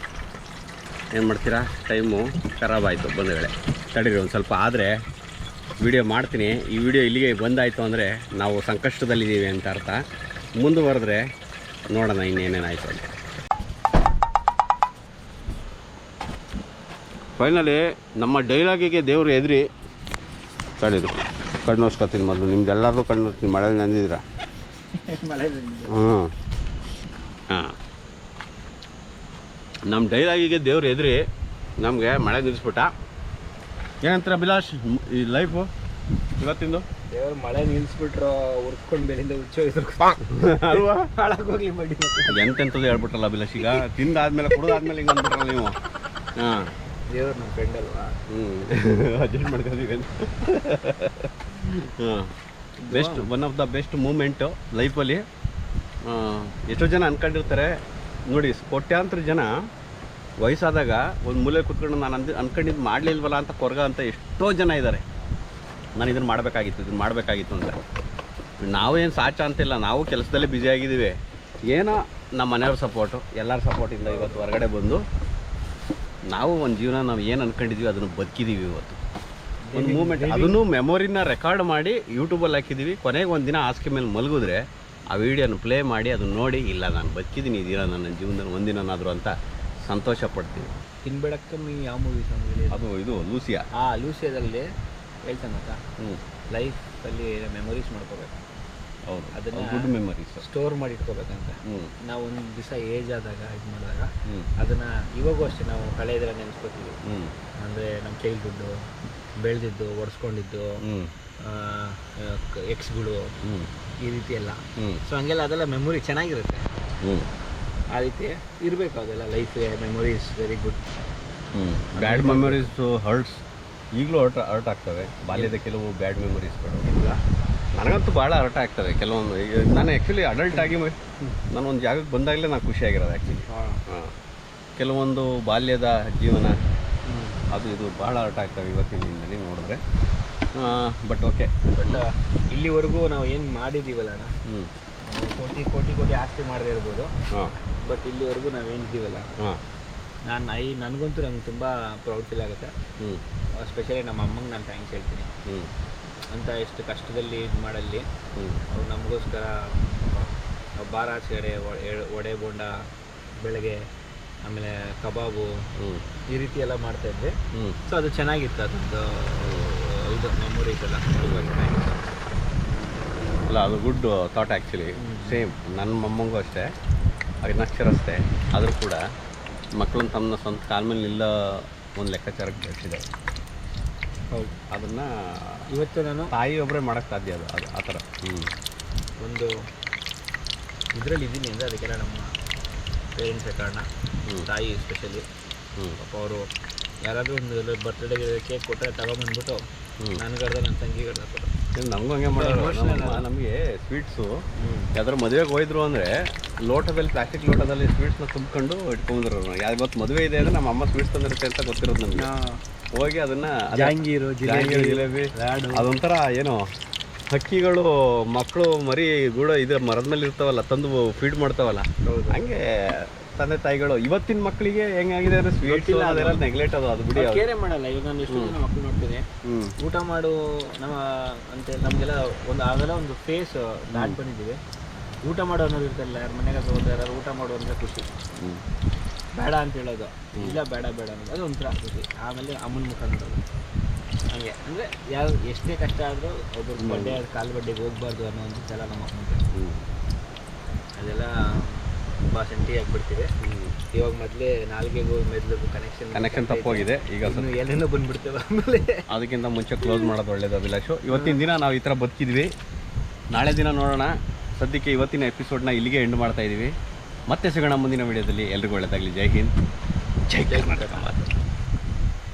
ಏನು ಮಾಡ್ತೀರಾ? ಟೈಮು ಖರಾಬ್ ಆಯಿತು ಬಂದ ವೇಳೆ ತಡೀರಿ ಒಂದು ಸ್ವಲ್ಪ ಆದರೆ ವಿಡಿಯೋ ಮಾಡ್ತೀನಿ. ಈ ವಿಡಿಯೋ ಇಲ್ಲಿಗೆ ಬಂದಾಯಿತು ಅಂದರೆ ನಾವು ಸಂಕಷ್ಟದಲ್ಲಿದ್ದೀವಿ ಅಂತ ಅರ್ಥ. ಮುಂದುವರೆದ್ರೆ ನೋಡೋಣ ಇನ್ನೇನೇನಾಯಿತು ಅಂತ. ಫೈನಲಿ ನಮ್ಮ ಡೈಲಾಗಿಗೆ ದೇವರು ಎದ್ರಿ. ತಡೀರು. ಕಣ್ಣು ಹೊಸ್ಕೊತೀನಿ ಮೊದಲು. ನಿಮ್ದು ಎಲ್ಲರದು ಕಣ್ಣು ನೋಡ್ತೀನಿ ಮಳೆ ನಂದಿದ್ದೀರಾ? ಹಾಂ. ನಮ್ಮ ಡೈಲಾಗಿಗೆ ದೇವ್ರು ಎದ್ರಿ ನಮಗೆ ಮಳೆ ನಿಲ್ಲಿಸ್ಬಿಟ್ಟ ಏನಂತೀರ ಬಿಲಾಶ್ ಈ ಲೈಫು ಇವತ್ತಿಂದು? ದೇವ್ರು ಮಳೆ ನಿಲ್ಲಿಸ್ಬಿಟ್ರು ಹುರ್ಕೊಂಡು ಬೆಳಿಂದ ಹುಚ್ಚೋಗಿದ್ರು ಅಲ್ವಾ? ಹಾಳಾಗೋಗ್ಲಿ ಬಡಿ. ಎಂತೆಂಥದ್ದು ಹೇಳ್ಬಿಟ್ರಲ್ಲ ಬಿಲಾಶ್ ಈಗ? ತಿಂದಾದ್ಮೇಲೆ ಕುಡ್ದಾದ್ಮೇಲೆ ಹಿಂಗೆ ಅಂದ್ಬಿಟ್ರಲ್ಲ ನೀವು. ಹಾಂ. ದೇವ್ರು ನಮ್ಮ ಫ್ರೆಂಡ್ ಅಲ್ವಾ? ಹ್ಞೂ ಅಡ್ಜಸ್ಟ್ ಮಾಡ್ಕೊಂಡಿದ್ದೀನಿ. ಹಾಂ. Best one of the best moment ಲೈಫಲ್ಲಿ ಎಷ್ಟೋ ಜನ ಅಂದ್ಕೊಂಡಿರ್ತಾರೆ ನೋಡಿ ಕೋಟ್ಯಾಂತರ ಜನ ವಯಸ್ಸಾದಾಗ ಒಂದು ಮೂಲೆ ಕುತ್ಕೊಂಡು ನಾನು ಅಂದ್ ಅಂದ್ಕೊಂಡಿದ್ದು ಮಾಡಲಿಲ್ವಲ್ಲ ಅಂತ ಕೊರಗ ಅಂತ ಎಷ್ಟೋ ಜನ ಇದ್ದಾರೆ ನಾನು ಇದನ್ನು ಮಾಡಬೇಕಾಗಿತ್ತು ಇದನ್ನು ಮಾಡಬೇಕಾಗಿತ್ತು ಅಂತ ನಾವೇನು ಸಾಚ ಅಂತಿಲ್ಲ ನಾವು ಕೆಲಸದಲ್ಲೇ ಬ್ಯುಸಿ ಆಗಿದ್ದೀವಿ ಏನೋ ನಮ್ಮ ಮನೆಯವ್ರ ಸಪೋರ್ಟು ಎಲ್ಲರ ಸಪೋರ್ಟಿಂದ ಇವತ್ತು ಹೊರಗಡೆ ಬಂದು ನಾವು ಒಂದು ಜೀವನ ನಾವು ಏನು ಅಂದ್ಕೊಂಡಿದ್ದೀವಿ ಅದನ್ನು ಬದುಕಿದ್ದೀವಿ ಇವತ್ತು. ಒಂದು ಮೂಮೆಂಟ್ ಅದನ್ನು ಮೆಮೊರಿನ ರೆಕಾರ್ಡ್ ಮಾಡಿ ಯೂಟ್ಯೂಬಲ್ಲಿ ಹಾಕಿದ್ದೀವಿ ಕೊನೆಗೆ ಒಂದು ದಿನ ಹಾಸಿಗೆ ಮೇಲೆ ಮಲಗಿದ್ರೆ ಆ ವಿಡಿಯೋನ ಪ್ಲೇ ಮಾಡಿ ಅದನ್ನ ನೋಡಿ ಇಲ್ಲ ನಾನು ಬದುಕಿದ್ದೀನಿ ಇದೀರ ನನ್ನ ಜೀವನದಲ್ಲಿ ಒಂದಿನಾದರೂ ಅಂತ ಸಂತೋಷ ಪಡ್ತೀವಿ. ತಿನ್ಬೇಡಕ್ಕಮ್ಮಿ ಯಾವ ಮೂವಿ ಅದು ಇದು ಲೂಸಿಯಾ. ಆ ಲೂಸಿಯಾದಲ್ಲಿ ಹೇಳ್ತಾನೆ ಹ್ಞೂ ಲೈಫಲ್ಲಿ ಮೆಮೊರೀಸ್ ಮಾಡ್ಕೋಬೇಕು. ಹೌದು. ಅದನ್ನ ಗುಡ್ ಮೆಮೊರೀಸ್ ಸ್ಟೋರ್ ಮಾಡಿ ಇಟ್ಕೋಬೇಕಂತ. ಹ್ಞೂ ನಾವು ಒಂದು ದಿವಸ ಏಜ್ ಆದಾಗ ಇದು ಮಾಡಿದಾಗ ಹ್ಞೂ ಅದನ್ನು ಇವಾಗೂ ಅಷ್ಟೇ ನಾವು ಹಳೆಯದೆಲ್ಲ ನೆನೆಸ್ಕೋತೀವಿ. ಹ್ಞೂ ಅಂದರೆ ನಮ್ಮ ಚೈಲ್ಡ್ಹುಡ್ಡು ಬೆಳೆದಿದ್ದು ಒಡಿಸ್ಕೊಂಡಿದ್ದು ಹ್ಞೂ ಎಕ್ಸ್ಗಳು ಹ್ಞೂ ಈ ರೀತಿ ಎಲ್ಲ. ಹ್ಞೂ ಸೊ ಹಂಗೆಲ್ಲ ಅದೆಲ್ಲ ಮೆಮೊರಿ ಚೆನ್ನಾಗಿರುತ್ತೆ. ಹ್ಞೂ ಆ ರೀತಿ ಇರಬೇಕು ಅದೆಲ್ಲ ಲೈಫ್ಗೆ ಮೆಮೊರೀಸ್ ವೆರಿ ಗುಡ್ ಹ್ಞೂ ಬ್ಯಾಡ್ ಮೆಮೊರೀಸ್ ಹರ್ಟ್ಸ್ ಈಗಲೂ ಹರ್ಟ್ ಹರ್ಟ್ ಆಗ್ತವೆ. ಬಾಲ್ಯದ ಕೆಲವು ಬ್ಯಾಡ್ ಮೆಮೊರೀಸ್ಗಳು ನನಗಂತೂ ಭಾಳ ಹರ್ಟ್ ಆಗ್ತವೆ ಕೆಲವೊಂದು. ಈಗ ನಾನು ಆ್ಯಕ್ಚುಲಿ ಅಡಲ್ಟ್ ಆಗಿ ನಾನು ಒಂದು ಜಾಗಕ್ಕೆ ಬಂದಾಗಲೇ ನಾನು ಖುಷಿಯಾಗಿರೋದು ಆ್ಯಕ್ಚುಲಿ ಹಾಂ. ಕೆಲವೊಂದು ಬಾಲ್ಯದ ಜೀವನ ಅದು ಇದು ಭಾಳ ಹರ್ಟ್ ಆಗ್ತವೆ ಇವತ್ತಿನ ದಿನದಲ್ಲಿ ನೋಡಿದ್ರೆ. ಬಟ್ ಓಕೆ ಬಟ್ ಇಲ್ಲಿವರೆಗೂ ನಾವು ಏನು ಮಾಡಿದ್ದೀವಲ್ಲ ಅಣ್ಣ? ಹ್ಞೂ ಕೋಟಿ ಕೋಟಿ ಕೋಟಿ ಆಸ್ತಿ ಮಾಡದೇ ಇರ್ಬೋದು. ಹಾಂ. ಬಟ್ ಇಲ್ಲಿವರೆಗೂ ನಾವು ಏನಿದ್ದೀವಲ್ಲ ಹಾಂ. ನಾನು ಐ ನನಗಂತೂ ನಂಗೆ ತುಂಬ ಪ್ರೌಡ್ ಫೀಲ್ ಆಗುತ್ತೆ. ಹ್ಞೂ ಸ್ಪೆಷಲಿ ನಮ್ಮ ಅಮ್ಮಂಗೆ ನಾನು ಥ್ಯಾಂಕ್ಸ್ ಹೇಳ್ತೀನಿ. ಹ್ಞೂ ಅಂತ ಎಷ್ಟು ಕಷ್ಟದಲ್ಲಿ ಇದು ಮಾಡಲ್ಲಿ. ಹ್ಞೂ ಅವ್ರು ನಮಗೋಸ್ಕರ ಬಾರಾಚಿಗಡೆ ಆಚೆಗಡೆ ಒಡೆ ಬೋಂಡ ಬೆಳಗ್ಗೆ ಆಮೇಲೆ ಕಬಾಬು ಹ್ಞೂ ಈ ರೀತಿ ಎಲ್ಲ ಮಾಡ್ತಾ ಇದ್ವಿ. ಹ್ಞೂ ಸೊ ಅದು ಚೆನ್ನಾಗಿತ್ತು. ಅದೊಂದು ಇದು ಮೆಮೊರೀಸ್ ಎಲ್ಲ ತುಂಬ ಚೆನ್ನಾಗಿತ್ತು. ಅಲ್ಲ ಅದು ಗುಡ್ ಥಾಟ್ ಆ್ಯಕ್ಚುಲಿ ಸೇಮ್ ನನ್ನ ಮಮ್ಮಂಗೂ ಅಷ್ಟೇ. ಅನಕ್ಷರಸ್ತೆ ಆದರೂ ಕೂಡ ಮಕ್ಕಳನ್ನ ತಮ್ಮ ಸ್ವಂತ ಕಾಲ ಮೇಲೆ ಇಲ್ಲ ಒಂದು ಲೆಕ್ಕಾಚಾರಕ್ಕೆ ಬೆಳೆಸಿದೆ ಹೌದು. ಅದನ್ನು ಇವತ್ತು ನಾನು ತಾಯಿ ಒಬ್ಬರೇ ಮಾಡೋಕ್ಕೆ ಸಾಧ್ಯ ಅದು ಅದು ಆ ಥರ. ಹ್ಞೂ ಒಂದು ಇದರಲ್ಲಿ ಇದ್ದೀನಿ ಅಂದರೆ ಅದಕ್ಕೆಲ್ಲ ನಮ್ಮ ಪೇರೆಂಟ್ಸೇ ಕಾರಣ. ಹ್ಮ್. ತಾಯಿ ಸ್ಪೆಷಲಿ ಅಪ್ಪ ಪಾಪ ಅವರು ಯಾರಾದರೂ ಒಂದು ಬರ್ತ್ಡೇಗೆ ಕೇಕ್ ಕೊಟ್ಟರೆ ತಗೊಂಬಂದ್ಬಿಟ್ಟು. ನನಗರ್ಧ ನನ್ನ ತಂಗಿ ಕೊಟ್ಟು ನಮಗೂ ಹಂಗೆ ಮಾಡೋರು. ನಮಗೆ ಸ್ವೀಟ್ಸು ಯಾವ್ದಾರು ಮದುವೆಗೆ ಹೋಯ್ದ್ರು ಅಂದರೆ ಲೋಟದಲ್ಲಿ ಪ್ಲಾಸ್ಟಿಕ್ ಲೋಟದಲ್ಲಿ ಸ್ವೀಟ್ಸ್ನ ತುಂಬ್ಕೊಂಡು ಇಟ್ಕೊಂಡ್ರು ಯಾವತ್ತು ಮದುವೆ ಇದೆ ಅಂದರೆ ನಮ್ಮ ಅಮ್ಮ ಸ್ವೀಟ್ಸ್ ತಂದಿರುತ್ತೆ ಅಂತ ಗೊತ್ತಿರೋದು ನಮಗೆ. ಹೋಗಿ ಅದನ್ನ ಅದೇ- ಜಾಂಗೀರು, ಜಿಲೇಬಿ, ಜಾಂಗೀರು, ಜಿಲೇಬಿ ಅದೊಂಥರ ಏನು ಹಕ್ಕಿಗಳು ಮಕ್ಕಳು ಮರಿ ಗೂಡ ಇದು ಮರದ ಮೇಲೆ ಇರ್ತಾವಲ್ಲ ತಂದು ಫೀಡ್ ಮಾಡ್ತಾವಲ್ಲ ಹಂಗೆ ತಂದೆ ತಾಯಿಗಳು ಇವತ್ತಿನ ಮಕ್ಕಳಿಗೆ ಹೆಂಗಾಗಿದೆ ಅಂದ್ರೆ ಸ್ವೀಟ್ ಅದೆಲ್ಲ ನೆಗ್ಲೆಕ್ಟ್ ಅದು ಅದು ಬಿಡಿ. ಕೇರೆ ಮಾಡಲ್ಲ ಇವಾಗ ನಾನು ಎಷ್ಟು ಜನ ಮಕ್ಕಳು ನೋಡ್ತೀನಿ ಊಟ ಮಾಡು ನಮ್ಮ ಅಂತ ನಮಗೆಲ್ಲ ಒಂದು ಆಗಲ್ಲ ಒಂದು ಫೇಸ್ ದಾಟ್ ಬಂದಿದ್ದೀವಿ ಊಟ ಮಾಡೋ ಅನ್ನೋದು ಇರ್ತಲ್ಲ ಯಾರು ಮನೆಗೆ ಹೋದ್ರೆ ಯಾರು ಊಟ ಮಾಡು ಅಂದರೆ ಖುಷಿ. ಬೇಡ ಅಂತ ಹೇಳೋದು. ಇಲ್ಲ ಬೇಡ ಬೇಡ ಅನ್ನೋದು. ಅದು ಒಂಥರ ಖುಷಿ ಆಮೇಲೆ ಅಮ್ಮನ ಮುಖ ನೋಡೋದು. ಹಂಗೆ. ಅಂದರೆ ಯಾವ ಎಷ್ಟೇ ಕಷ್ಟ ಆದರೂ ಒಬ್ಬರು ಬಡ್ಡೆ ಕಾಲು ಬಡ್ಡೆಗೆ ಹೋಗ್ಬಾರ್ದು ಅನ್ನೋ ಒಂದು ಛಲ ನಮ್ಮ ಅಮ್ಮನಿಗೆ ಹ್ಮ್. ಅದೆಲ್ಲ ತುಂಬ ಸೆಂಟಿ ಆಗಿಬಿಡ್ತಿದೆ. ಇವಾಗ ಮೊದಲೇ ನಾಲ್ಗೆಗೂ ಮೆದಲು ಕನೆಕ್ಷನ್ ಕನೆಕ್ಷನ್ ತಪ್ಪೋಗಿದೆ. ಈಗ ಏನೇನೋ ಬಂದ್ಬಿಡ್ತೇವೆ ಆಮೇಲೆ. ಅದಕ್ಕಿಂತ ಮುಂಚೆ ಕ್ಲೋಸ್ ಮಾಡೋದು ಒಳ್ಳೇದು ಅಭಿಲಾಷು. ಇವತ್ತಿನ ದಿನ ನಾವು ಈ ಥರ ಬದುಕಿದ್ವಿ. ನಾಳೆ ದಿನ ನೋಡೋಣ. ಸದ್ಯಕ್ಕೆ ಇವತ್ತಿನ ಎಪಿಸೋಡ್ನ ಇಲ್ಲಿಗೆ ಎಂಡ್ ಮಾಡ್ತಾ ಇದ್ದೀವಿ ಮತ್ತೆ ಸಿಗೋಣ ಮುಂದಿನ ವಿಡಿಯೋದಲ್ಲಿ. ಎಲ್ರಿಗೂ ಒಳ್ಳೆಯದಾಗಲಿ ಜೈ ಹಿಂದ್. ಜೈ ಕರ್ನಾಟಕ. ಮಾತು.